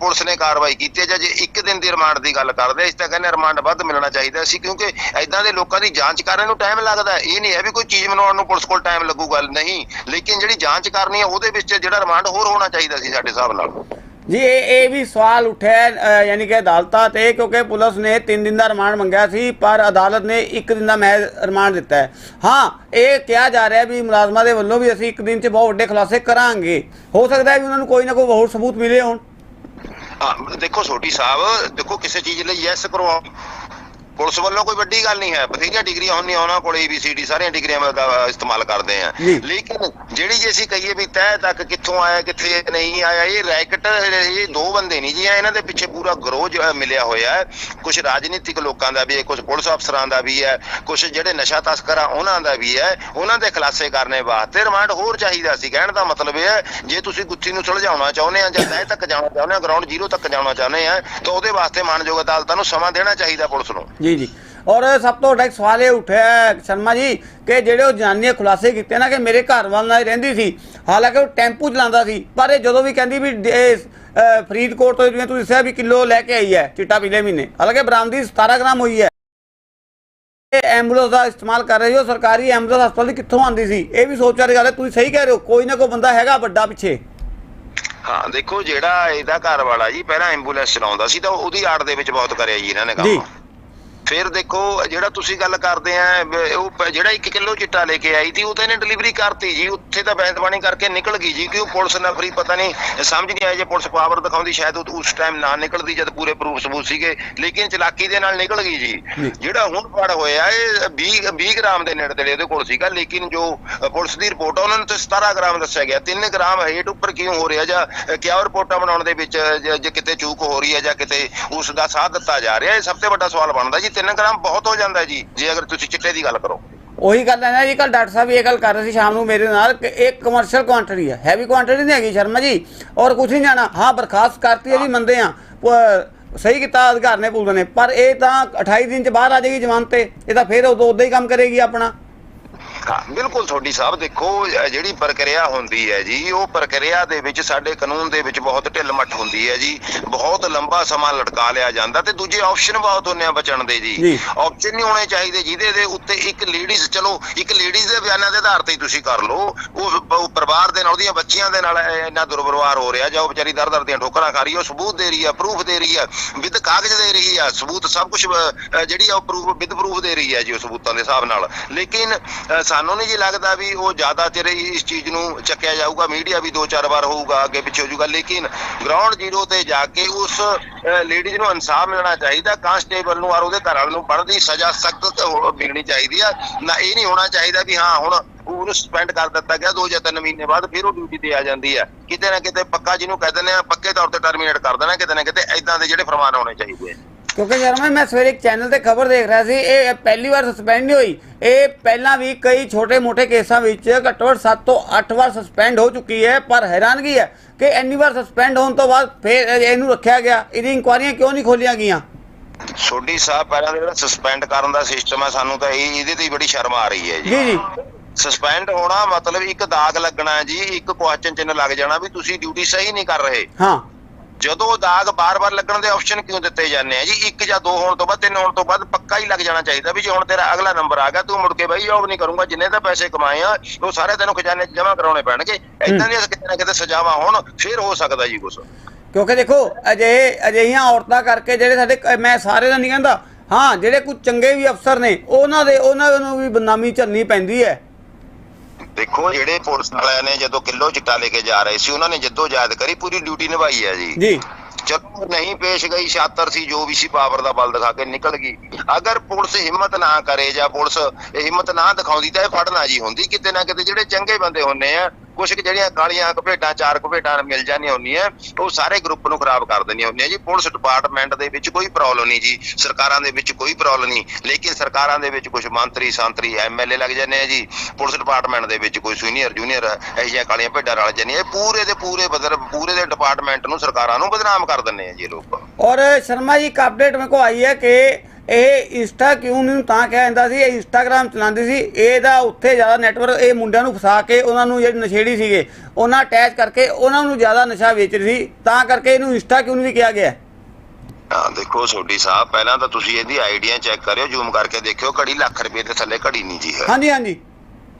ਪੁਲਿਸ ਨੇ ਕਾਰਵਾਈ ਕੀਤੀ ਜਾਂ ਜੇ ਇੱਕ ਦਿਨ ਦੀ ਰਿਮਾਂਡ ਦੀ ਗੱਲ ਕਰਦੇ ਆ, ਅਸੀਂ ਤਾਂ ਕਹਿੰਦੇ ਰਿਮਾਂਡ ਵੱਧ ਮਿਲਣਾ ਚਾਹੀਦਾ ਸੀ ਕਿਉਂਕਿ ਐਦਾਂ ਦੇ ਲੋਕਾਂ ਦੀ ਜਾਂਚ ਕਰਨ ਨੂੰ ਟਾਈਮ ਲੱਗਦਾ ਇਹ ਨਹੀਂ ਹੈ ਵੀ ਕੋਈ ਚੀਜ਼ ਬਣਾਉਣ ਨੂੰ ਪੁਲਿਸ ਕੋਲ ਟਾਈਮ ਲੱਗੂਗਾ। ਨਹੀਂ। ਲੇਕਿਨ ਜਿਹੜੀ ਜਾਂਚ ਕਰਨੀ ਹੈ ਉਹਦੇ ਵਿੱਚ ਜਿਹੜਾ ਰਿਮਾਂਡ ਹੋਰ ਹੋਣਾ ਚਾਹੀਦਾ ਸੀ ਸਾਡੇ ਹਿਸਾਬ ਨਾਲ। ਜੀ, ਇਹ ਇਹ ਵੀ ਸਵਾਲ ਉੱਠਿਆ ਯਾਨੀ ਕਿ ਅਦਾਲਤਾਂ ਤੇ, ਕਿਉਂਕਿ ਪੁਲਿਸ ਨੇ 3 ਦਿਨ ਦਾ ਰਿਮਾਂਡ ਮੰਗਿਆ ਸੀ, ਪਰ ਅਦਾਲਤ ਨੇ 1 ਦਿਨ ਦਾ ਮਹਿਜ਼ ਰਿਮਾਂਡ ਦਿੱਤਾ ਹੈ। ਹਾਂ, ਇਹ ਕਿਹਾ ਜਾ ਰਿਹਾ ਵੀ ਮੁਲਾਜ਼ਮਾਂ ਦੇ ਵੱਲੋਂ ਵੀ ਅਸੀਂ 1 ਦਿਨ 'ਚ ਬਹੁਤ ਵੱਡੇ ਖੁਲਾਸੇ ਕਰਾਂਗੇ। ਹੋ ਸਕਦਾ ਹੈ ਵੀ ਉਹਨਾਂ ਨੂੰ ਕੋਈ ਨਾ ਕੋਈ ਹੋਰ ਸਬੂਤ ਮਿਲੇ ਹੋਣ। ਦੇਖੋ ਛੋਟੀ ਸਾਹਿਬ, ਦੇਖੋ, ਕਿਸੇ ਚੀਜ਼ ਲਈ ਯੈਸ ਕਰਵਾਓ। ਪੁਲਿਸ ਵੱਲੋਂ ਕੋਈ ਵੱਡੀ ਗੱਲ ਨਹੀਂ ਹੈ। ਬਥੇਰੀਆਂ ਡਿਗਰੀਆਂ ਹੁੰਦੀਆਂ ਉਹਨਾਂ ਕੋਲ ਏਬੀਸੀਡੀ ਸਾਰੀਆਂ ਡਿਗਰੀਆਂ ਦਾ ਇਸਤੇਮਾਲ ਕਰਦੇ ਆ। ਲੇਕਿਨ ਜਿਹੜੀ ਜੇ ਅਸੀਂ ਕਹੀਏ ਵੀ ਤਹਿ ਤੱਕ ਕਿੱਥੋਂ ਆਇਆ ਕਿੱਥੇ ਨਹੀਂ ਆਇਆ ਇਹ ਰੈਕਟ ਇਹ ਦੋ ਬੰਦੇ ਨਹੀਂ ਜੀ ਇਹਨਾਂ ਦੇ ਪਿੱਛੇ ਪੂਰਾ ਗਰੋਹ ਮਿਲਿਆ ਹੋਇਆ ਹੈ। ਕੁਝ ਰਾਜਨੀਤਿਕ ਲੋਕਾਂ ਦਾ ਵੀ ਹੈ ਕੁਝ ਪੁਲਿਸ ਅਫਸਰਾਂ ਦਾ ਵੀ ਹੈ ਕੁਝ ਜਿਹੜੇ ਨਸ਼ਾ ਤਸਕਰ ਆ ਉਹਨਾਂ ਦਾ ਵੀ ਹੈ। ਉਹਨਾਂ ਦੇ ਖੁਲਾਸੇ ਕਰਨੇ ਵਾਸਤੇ ਰਿਮਾਂਡ ਹੋਰ ਚਾਹੀਦਾ ਸੀ। ਕਹਿਣ ਦਾ ਮਤਲਬ ਇਹ ਹੈ ਜੇ ਤੁਸੀਂ ਗੁੱਥੀ ਨੂੰ ਸੁਲਝਾਉਣਾ ਚਾਹੁੰਦੇ ਆ ਜਾਂ ਤਹਿ ਤੱਕ ਜਾਣਾ ਚਾਹੁੰਦੇ ਆ ਗਰਾਊਂਡ ਜ਼ੀਰੋ ਤੱਕ ਜਾਣਾ ਚਾਹੁੰਦੇ ਆ ਤਾਂ ਉਹਦੇ ਵਾਸਤੇ ਮਾਨਯੋਗ ਅਦਾਲਤਾਂ ਨੂੰ ਸਮਾਂ ਦੇਣਾ ਚਾਹੀਦਾ ਪੁਲਿਸ ਨੂੰ। ਜੀ ਜੀ। ਔਰ ਸਭ ਤੋਂ ਵੱਡਾ ਇੱਕ ਸਵਾਲ ਇਹ ਉੱਠਿਆ ਹੈ, ਸ਼ਰਮਾ ਜੀ ਕਿ ਜਿਹੜੇ ਉਹ ਜਨਾਨੀ ਨੇ ਖੁਲਾਸੇ ਕੀਤੇ ਨਾ ਕਿ ਮੇਰੇ ਘਰ ਵਾਲ ਨਾਲ ਹੀ ਰਹਿੰਦੀ ਸੀ। ਹਾਲਾਂਕਿ ਉਹ ਟੈਂਪੂ ਚਲਾਉਂਦਾ ਸੀ ਪਰ ਇਹ ਜਦੋਂ ਵੀ ਕਹਿੰਦੀ ਵੀ ਡ- ਇਹ, ਅ, ਫਰੀਦਕੋਟ ਤੋਂ ਜਿਵੇਂ ਤੁਸੀਂ ਦੱਸਿਆ ਵੀ ਕਿਲੋ ਲੈ ਕੇ ਆਈ ਹੈ ਚਿੱਟਾ ਪੀਲੇ ਮਹੀਨੇ। ਹਾਲਾਂਕਿ ਬਰਾਮਦੀ 17 ਗ੍ਰਾਮ ਹੋਈ ਹੈ। ਇਹ ਐਂਬੂਲੈਂਸ ਦਾ ਇਸਤੇਮਾਲ ਕਰ ਰਹੀ ਹੋ ਸਰਕਾਰੀ ਐਂਬੂਲੈਂਸ ਹਸਪਤਾਲ ਦੀ ਕਿੱਥੋਂ ਆਉਂਦੀ ਸੀ? ਇਹ ਵੀ ਸੋਚ ਵਾਲੀ ਗੱਲ ਹੈ ਤੁਸੀਂ ਸਹੀ ਕਹਿ ਰਹੇ ਹੋ ਕੋਈ ਨਾ ਕੋਈ ਬੰਦਾ ਹੈਗਾ ਵੱਡਾ ਪਿੱਛੇ। ਹਾਂ ਦੇਖੋ ਜਿਹੜਾ ਇਹਦਾ ਘਰ ਵਾਲਾ ਜੀ ਪਹਿਲਾਂ ਐਂਬੂਲੈਂਸ ਚਲਾਉਂਦਾ ਸੀ ਤਾਂ ਉਹਦੀ ਆੜ ਦੇ ਵਿੱਚ ਬਹੁਤ ਕਰਿਆ ਜੀ ਇਹਨਾਂ ਨੇ ਜੀ। ਕੰਮ ਫਿਰ ਦੇਖੋ ਜਿਹੜਾ ਤੁਸੀਂ ਗੱਲ ਕਰਦੇ ਆ ਉਹ ਜਿਹੜਾ 1 ਕਿਲੋ ਚਿੱਟਾ ਲੈ ਕੇ ਆਈ ਸੀ ਉਹ ਤਾਂ ਇਹਨੇ ਡਿਲੀਵਰੀ ਕਰਤੀ ਜੀ। ਉੱਥੇ ਤਾਂ ਬੈਂਤਬਾਣੀ ਕਰਕੇ ਨਿਕਲ ਗਈ ਜੀ ਕਿਉਂ ਪੁਲਿਸ ਨਫਰੀ ਪਤਾ ਨਹੀਂ ਸਮਝ ਨਹੀਂ ਆਇਆ ਜੇ ਪੁਲਿਸ ਪਾਵਰ ਦਿਖਾਉਂਦੀ ਸ਼ਾਇਦ ਉਹ ਉਸ ਟਾਈਮ ਨਾ ਨਿਕਲਦੀ ਜਦ ਪੂਰੇ ਪ੍ਰੂਫ ਸਬੂਤ ਸੀਗੇ ਲੇਕਿਨ ਚਲਾਕੀ ਦੇ ਨਾਲ ਨਿਕਲ ਗਈ ਜੀ। ਜਿਹੜਾ ਹੁਣ ਫੜ ਹੋਇਆ ਇਹ 20 20 ਗ੍ਰਾਮ ਦੇ ਨੇੜੇ ਤੇੜੇ ਉਹਦੇ ਕੋਲ ਸੀਗਾ ਲੇਕਿਨ ਜੋ ਪੁਲਿਸ ਦੀ ਰਿਪੋਰਟ ਆ ਉਹਨਾਂ ਨੂੰ ਤਾਂ 17 ਗ੍ਰਾਮ ਦੱਸਿਆ ਗਿਆ। 3 ਗ੍ਰਾਮ ਹੇਠ ਉੱਪਰ ਕਿਉਂ ਹੋ ਰਿਹਾ ਜਾਂ ਕਿਆ ਉਹ ਰਿਪੋਰਟਾਂ ਬਣਾਉਣ ਦੇ ਵਿੱਚ ਜੇ ਕਿਤੇ ਚੂਕ ਹੋ ਰਹੀ ਹੈ ਜਾਂ ਕਿਤੇ ਉਸ ਦਾ ਸਾਥ ਦਿੱਤਾ ਜਾ ਰਿਹਾ ਇਹ ਸਭ ਤੋਂ ਵੱਡਾ ਸਵਾਲ ਬਣਦਾ ਜੀ। 3 ਗ੍ਰਾਮ ਬਹੁਤ ਹੋ ਜਾਂਦਾ ਜੀ, ਜੇ ਅਗਰ ਤੁਸੀਂ ਚਿੱਟੇ ਦੀ ਗੱਲ ਕਰੋ। ਉਹੀ ਗੱਲ ਹੈ ਨਾ ਜੀ ਕੱਲ ਡਾਕਟਰ ਸਾਹਿਬ ਇਹ ਗੱਲ ਕਰ ਰਹੇ ਸੀ ਸ਼ਾਮ ਨੂੰ ਮੇਰੇ ਨਾਲ ਕਿ ਇਹ ਕਮਰਸ਼ੀਅਲ ਕੁਆਂਟੀਟੀ ਹੈ ਹੈਵੀ ਕੁਆਂਟੀਟੀ ਨਹੀਂ ਹੈਗੀ ਸ਼ਰਮਾ ਜੀ, ਔਰ ਕੁਝ ਨਹੀਂ ਜਾਣਾ। ਹਾਂ, ਬਰਖਾਸਤ ਕਰਤੀ ਹੈ ਜੀ ਮੰਨਦੇ ਆ ਸਹੀ ਕੀਤਾ ਅਧਿਕਾਰ ਨੇ ਪੁਲਿਸ ਨੇ, ਪਰ ਇਹ ਤਾਂ 28 ਦਿਨ ਚ ਬਾਹਰ ਆ ਜਾਏਗੀ ਜ਼ਮਾਨਤ ਤੇ, ਇਹ ਤਾਂ ਫੇਰ ਉਦੋਂ ਉਦਾਂ ਹੀ ਕੰਮ ਕਰੇਗੀ ਆਪਣਾ। ਹਾਂ। ਬਿਲਕੁਲ ਤੁਹਾਡੀ ਸਾਹਿਬ ਦੇਖੋ ਜਿਹੜੀ ਪ੍ਰਕਿਰਿਆ ਹੁੰਦੀ ਹੈ ਜੀ ਉਹ ਪ੍ਰਕਿਰਿਆ ਦੇ ਵਿੱਚ ਸਾਡੇ ਕਾਨੂੰਨ ਦੇ ਵਿੱਚ ਬਹੁਤ ਢਿੱਲ ਮੱਠ ਹੁੰਦੀ ਹੈ ਜੀ। ਬਹੁਤ ਲੰਬਾ ਸਮਾਂ ਲਟਕਾ ਲਿਆ ਜਾਂਦਾ ਤੇ ਦੂਜੇ ਆਪਸ਼ਨ ਬਹੁਤ ਹੁੰਦੇ ਆ ਬਚਣ ਦੇ ਜੀ। ਆਪਸ਼ਨ ਨਹੀਂ ਹੋਣੇ ਚਾਹੀਦੇ ਜਿਹਦੇ ਦੇ ਉੱਤੇ ਇੱਕ ਲੇਡੀਜ਼ ਚਲੋ ਇੱਕ ਲੇਡੀਜ਼ ਦੇ ਬਿਆਨਾਂ ਦੇ ਆਧਾਰ ਤੇ ਤੁਸੀਂ ਕਰ ਲਓ। ਉਹ ਪਰਿਵਾਰ ਦੇ ਨਾਲ ਉਹਦੀਆਂ ਬੱਚੀਆਂ ਦੇ ਨਾਲ ਇੰਨਾ ਦੁਰਵਿਵਹਾਰ ਹੋ ਰਿਹਾ ਜਾਂ ਉਹ ਵਿਚਾਰੀ ਦਰ ਦਰ ਦੀਆਂ ਠੋਕਰਾਂ ਖਾ ਰਹੀ ਹੈ ਉਹ ਸਬੂਤ ਦੇ ਰਹੀ ਹੈ ਪ੍ਰੂਫ ਦੇ ਰਹੀ ਹੈ ਵਿਦ ਕਾਗਜ਼ ਦੇ ਰਹੀ ਹੈ ਸਬੂਤ ਸਭ ਕੁਝ ਜਿਹੜੀ ਆ ਉਹ ਪ੍ਰੂਫ ਵਿਦ ਪ੍ਰੂਫ ਦੇ ਰਹੀ ਹੈ ਜੀ ਉਹ ਸਬੂਤਾਂ ਦੇ ਹਿਸਾਬ ਨਾਲ। ਲੇਕਿਨ ਸਾਨੂੰ ਨਹੀਂ ਜੀ ਲੱਗਦਾ ਵੀ ਉਹ ਜ਼ਿਆਦਾ ਚਿਰ ਇਸ ਚੀਜ਼ ਨੂੰ ਚੱਕਿਆ ਜਾਊਗਾ ਮੀਡੀਆ ਵੀ ਦੋ ਚਾਰ ਵਾਰ ਹੋਊਗਾ, ਅੱਗੇ ਪਿੱਛੇ ਹੋ ਜਾਊਗਾ, ਲੇਕਿਨ ਗਰਾਊਂਡ ਜ਼ੀਰੋ ਤੇ ਜਾ ਕੇ ਉਸ ਲੇਡੀਜ਼ ਨੂੰ ਇਨਸਾਫ ਮਿਲਣਾ ਚਾਹੀਦਾ ਕਾਂਸਟੇਬਲ ਨੂੰ ਔਰ ਉਹਦੇ ਘਰ ਵਾਲੇ ਨੂੰ ਬਣਦੀ ਸਜ਼ਾ ਸਖਤ ਮਿਲਣੀ ਚਾਹੀਦੀ ਆ। ਨਾ ਇਹ ਨਹੀਂ ਹੋਣਾ ਚਾਹੀਦਾ ਵੀ ਹਾਂ, ਹੁਣ ਉਹਨੂੰ ਸਸਪੈਂਡ ਕਰ ਦਿੱਤਾ ਗਿਆ, ਦੋ ਜਾਂ ਤਿੰਨ ਮਹੀਨੇ ਬਾਅਦ ਫਿਰ ਉਹ ਡਿਊਟੀ ਤੇ ਆ ਜਾਂਦੀ ਹੈ ਕਿਤੇ ਨਾ ਕਿਤੇ ਪੱਕਾ ਜਿਹਨੂੰ ਕਹਿ ਦਿੰਦੇ ਆ, ਪੱਕੇ ਤੌਰ ਤੇ ਟਰਮੀਨੇਟ ਕਰ ਦੇਣਾ, ਕਿਤੇ ਨਾ ਕਿਤੇ ਐਦਾਂ ਦੇ ਜਿਹੜੇ ਫਰਮਾਨ ਹੋਣੇ ਚਾਹੀਦੇ ਆ। ਕਿਉਂਕਿ ਸ਼ਰਮਾ ਮੈਂ ਸਵੇਰੇ ਇੱਕ ਚੈਨਲ ਤੇ ਖਬਰ ਦੇਖ ਰਿਹਾ ਸੀ ਇਹ ਪਹਿਲੀ ਵਾਰ ਸਸਪੈਂਡ ਨਹੀਂ ਹੋਈ। ਇਹ ਪਹਿਲਾਂ ਵੀ ਕਈ ਛੋਟੇ-ਮੋਟੇ ਕੇਸਾਂ ਵਿੱਚ ਘੱਟੋ ਘੱਟ 7 ਤੋਂ 8 ਵਾਰ ਸਸਪੈਂਡ ਹੋ ਚੁੱਕੀ ਹੈ ਪਰ ਹੈਰਾਨਗੀ ਹੈ ਕਿ ਇੰਨੀ ਵਾਰ ਸਸਪੈਂਡ ਹੋਣ ਤੋਂ ਬਾਅਦ ਫਿਰ ਇਹਨੂੰ ਰੱਖਿਆ ਗਿਆ। ਇਹਦੀ ਇਨਕੁਆਰੀਆਂ ਕਿਉਂ ਨਹੀਂ ਖੋਲੀਆਂ ਗਈਆਂ? ਸੋਢੀ ਸਾਹਿਬ ਪਹਿਲਾਂ ਜਿਹੜਾ ਸਸਪੈਂਡ ਕਰਨ ਦਾ ਸਿਸਟਮ ਹੈ ਸਾਨੂੰ ਤਾਂ ਇਹ ਇਹਦੇ ਤੇ ਹੀ ਬੜੀ ਸ਼ਰਮ ਆ ਰਹੀ ਹੈ ਜੀ। ਜੀ ਜੀ। ਸਸਪੈਂਡ ਹੋਣਾ ਮਤਲਬ ਇੱਕ ਦਾਗ ਲੱਗਣਾ ਜੀ ਇੱਕ ਕੁਐਸਚਨ ਚਿੰਨ ਲੱਗ ਜਾਣਾ ਵੀ ਤੁਸੀਂ ਡਿਊਟੀ ਸਹੀ ਨਹੀਂ ਕਰ ਰਹੇ। ਹਾਂ। ਜਦੋਂ ਦਾਗ ਬਾਰ-ਬਾਰ ਲੱਗਣ ਦੇ ਆਪਸ਼ਨ ਕਿਉਂ ਦਿੱਤੇ ਜਾਂਦੇ ਆ ਜੀ? ਇੱਕ ਜਾਂ ਦੋ ਹੋਣ ਤੋਂ ਬਾਅਦ ਤਿੰਨ ਹੋਣ ਤੋਂ ਬਾਅਦ ਪੱਕਾ ਹੀ ਲੱਗ ਜਾਣਾ ਚਾਹੀਦਾ ਵੀ ਜੇ ਹੁਣ ਤੇਰਾ ਅਗਲਾ ਨੰਬਰ ਆ ਗਿਆ ਤੂੰ ਮੁੜ ਕੇ ਬਈ ਜੌਬ ਨਹੀਂ ਕਰੂੰਗਾ ਜਿੰਨੇ ਤਾਂ ਪੈਸੇ ਕਮਾਏ ਆ ਉਹ ਸਾਰੇ ਤੈਨੂੰ ਖਜ਼ਾਨੇ 'ਚ ਜਮ੍ਹਾਂ ਕਰਾਉਣੇ ਪੈਣਗੇ। ਇਦਾਂ ਦੀਆਂ ਕਿਤੇ ਨਾ ਕਿਤੇ ਸਜ਼ਾਵਾਂ ਹੋਣ ਫਿਰ ਹੋ ਸਕਦਾ ਜੀ ਕੁਝ ਕਿਉਂਕਿ ਦੇਖੋ ਅਜੇ ਅਜਿਹੀਆਂ ਔਰਤਾਂ ਕਰਕੇ ਜਿਹੜੇ ਸਾਡੇ ਮੈਂ ਸਾਰੇ ਦਾ ਨਹੀਂ ਕਹਿੰਦਾ ਹਾਂ ਜਿਹੜੇ ਕੁਝ ਚੰਗੇ ਵੀ ਅਫਸਰ ਨੇ ਉਹਨਾਂ ਦੇ ਉਹਨਾਂ ਨੂੰ ਵੀ ਬਦਨਾਮੀ ਝੱਲਣੀ ਪੈਂਦੀ ਹੈ। ਦੇਖੋ ਜਿਹੜੇ ਪੁਲਿਸ ਵਾਲਿਆਂ ਨੇ ਜਦੋਂ ਕਿਲੋ ਚਿੱਟਾ ਲੈ ਕੇ ਜਾ ਰਹੇ ਸੀ ਉਹਨਾਂ ਨੇ ਜੱਦੋ ਜਹਿਦ ਕਰੀ ਪੂਰੀ ਡਿਊਟੀ ਨਿਭਾਈ ਹੈ ਜੀ। ਜੀ। ਚਲੋ ਨਹੀਂ ਪੇਸ਼ ਗਈ ਛਾਤਰ ਸੀ ਜੋ ਵੀ ਸੀ ਪਾਵਰ ਦਾ ਬਲ ਦਿਖਾ ਕੇ ਨਿਕਲ ਗਈ। ਅਗਰ ਪੁਲਿਸ ਹਿੰਮਤ ਨਾ ਕਰੇ ਜਾਂ ਪੁਲਿਸ ਇਹ ਹਿੰਮਤ ਨਾ ਦਿਖਾਉਂਦੀ ਤਾਂ ਇਹ ਫੜਨਾ ਜੀ ਹੁੰਦੀ ਕਿਤੇ ਨਾ ਕਿਤੇ ਜਿਹੜੇ ਚੰਗੇ ਬੰਦੇ ਹੁੰਨੇ ਆ ਕੁਝ ਜਿਹੜੀਆਂ ਕਾਲੀਆਂ ਕਪੇਟਾਂ ਚਾਰ ਕਪੇਟਾਂ ਮਿਲ ਜਾਂਦੀਆਂ ਹੁੰਦੀਆਂ, ਉਹ ਸਾਰੇ ਗਰੁੱਪ ਨੂੰ ਖਰਾਬ ਕਰ ਦਿੰਦੀਆਂ ਹੁੰਦੀਆਂ ਜੀ। ਪੁਲਿਸ ਡਿਪਾਰਟਮੈਂਟ ਦੇ ਵਿੱਚ ਕੋਈ ਪ੍ਰੋਬਲਮ ਨਹੀਂ ਜੀ। ਸਰਕਾਰਾਂ ਦੇ ਵਿੱਚ ਕੋਈ ਪ੍ਰੋਬਲਮ ਨਹੀਂ। ਲੇਕਿਨ ਸਰਕਾਰਾਂ ਦੇ ਵਿੱਚ ਕੁਝ ਮੰਤਰੀ, ਸੰਤਰੀ ਐਮਐਲਏ ਲੱਗ ਜਾਂਦੇ ਆ ਜੀ। ਪੁਲਿਸ ਡਿਪਾਰਟਮੈਂਟ ਦੇ ਵਿੱਚ ਕੋਈ ਸੀਨੀਅਰ ਜੂਨੀਅਰ ਇਹੋ ਕਾਲੀਆਂ ਭੇਡਾਂ ਰਲ ਜਾਂਦੀਆਂ। ਇਹ ਪੂਰੇ ਦੇ ਪੂਰੇ ਬਦਰ ਪੂਰੇ ਦੇ ਡਿਪਾਰਟਮੈਂਟ ਨੂੰ ਸਰਕਾਰਾਂ ਨੂੰ ਬਦਨਾਮ ਕਰ ਦਿੰਦੇ ਆ ਜੀ ਲੋਕ। ਔਰ ਸ਼ਰਮਾ ਜੀ, ਇੱਕ ਅਪਡੇਟ ਮੇਰੇ ਕੋ ਆਈ ਹੈ ਕਿ ਇਹ ਇੰਸਟਾ ਕਿਉਂ ਨੂੰ ਤਾਂ ਕਿਹਾ ਜਾਂਦਾ ਸੀ ਇਹ ਇੰਸਟਾਗ੍ਰam ਚਲਾਉਂਦੀ ਸੀ ਇਹਦਾ ਉੱਥੇ ਜ਼ਿਆਦਾ ਨੈਟਵਰਕ ਇਹ ਮੁੰਡਿਆਂ ਨੂੰ ਫਸਾ ਕੇ ਉਹਨਾਂ ਨੂੰ ਜਿਹੜੇ ਨਸ਼ੇੜੀ ਸੀਗੇ ਉਹਨਾਂ ਅਟੈਚ ਕਰਕੇ ਉਹਨਾਂ ਨੂੰ ਜ਼ਿਆਦਾ ਨਸ਼ਾ ਵੇਚ ਰਹੀ ਸੀ ਤਾਂ ਕਰਕੇ ਇਹਨੂੰ ਇੰਸਟਾ ਕਿਉਂ ਵੀ ਕਿਹਾ ਗਿਆ ਹੈ। ਦੇਖੋ ਸੋਢੀ ਸਾਹਿਬ ਪਹਿਲਾਂ ਤਾਂ ਤੁਸੀਂ ਇਹਦੀ ਆਈਡੀਆ ਚੈੱਕ ਕਰਿਓ ਜ਼ੂਮ ਕਰਕੇ ਦੇਖਿਓ ਘੜੀ ਲੱਖ ਰੁਪਏ ਦੇ ਥੱਲੇ ਘੜੀ ਨਹੀਂ ਜੀ ਹਾਂਜੀ ਹਾਂਜੀ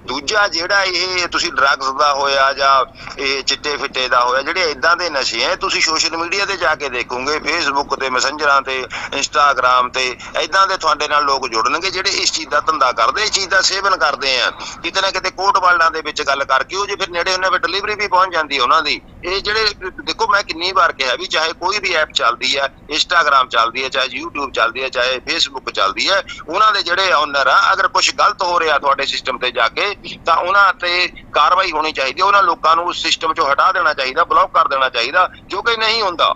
ਦੂਜਾ ਜਿਹੜਾ ਇਹ ਤੁਸੀਂ ਡਰੱਗਸ ਦਾ ਹੋਇਆ ਜਾਂ ਇਹ ਚਿੱਟੇ ਫਿੱਟੇ ਦਾ ਹੋਇਆ, ਜਿਹੜੇ ਇਦਾਂ ਦੇ ਨਸ਼ੇ ਆ ਤੁਸੀਂ ਸੋਸ਼ਲ ਮੀਡੀਆ ਤੇ ਜਾ ਕੇ ਦੇਖੋਗੇ ਫੇਸਬੁੱਕ ਤੇ ਮੈਸੇਂਜਰਾਂ ਤੇ ਇੰਸਟਾਗ੍ਰam ਤੇ ਇਦਾਂ ਦੇ ਤੁਹਾਡੇ ਨਾਲ ਲੋਕ ਜੁੜਨਗੇ ਜਿਹੜੇ ਇਸ ਚੀਜ਼ ਦਾ ਧੰਦਾ ਕਰਦੇ, ਇਸ ਚੀਜ਼ ਦਾ ਸੇਵਨ ਕਰਦੇ ਆ ਕਿਤੇ ਨਾ ਕਿਤੇ ਕੋਟ ਵਾਲਡਾਂ ਦੇ ਵਿੱਚ ਗੱਲ ਕਰਕੇ ਉਹ ਜੇ ਫਿਰ ਨੇੜੇ ਉਹਨਾਂ 'ਤੇ ਡਿਲੀਵਰੀ ਵੀ ਪਹੁੰਚ ਜਾਂਦੀ ਹੈ ਉਹਨਾਂ ਦੀ। ਇਹ ਜਿਹੜੇ, ਦੇਖੋ ਮੈਂ ਕਿੰਨੀ ਵਾਰ ਕਿਹਾ ਵੀ ਚਾਹੇ ਕੋਈ ਵੀ ਐਪ ਚੱਲਦੀ ਹੈ ਇੰਸਟਾਗ੍ਰam ਚੱਲਦੀ ਹੈ ਚਾਹੇ YouTube ਚੱਲਦੀ ਹੈ ਚਾਹੇ ਫੇਸਬੁੱਕ ਚੱਲਦੀ ਹੈ ਉਹਨਾਂ ਦੇ ਜਿਹੜੇ ਓਨਰ ਆ, ਅਗਰ ਕੁਝ ਗਲਤ ਹੋ ਰਿਹਾ ਤੁਹਾਡੇ ਸਿਸਟਮ ਤੇ ਜਾ ਕੇ ਤਾਂ ਉਹਨਾਂ ਤੇ ਕਾਰਵਾਈ ਹੋਣੀ ਚਾਹੀਦੀ ਹੈ। ਉਹਨਾਂ ਲੋਕਾਂ ਨੂੰ ਉਸ ਸਿਸਟਮ ਚੋਂ ਹਟਾ ਦੇਣਾ ਚਾਹੀਦਾ ਬਲੌਕ ਕਰ ਦੇਣਾ ਚਾਹੀਦਾ, ਜੋ ਕਿ ਨਹੀਂ ਹੁੰਦਾ।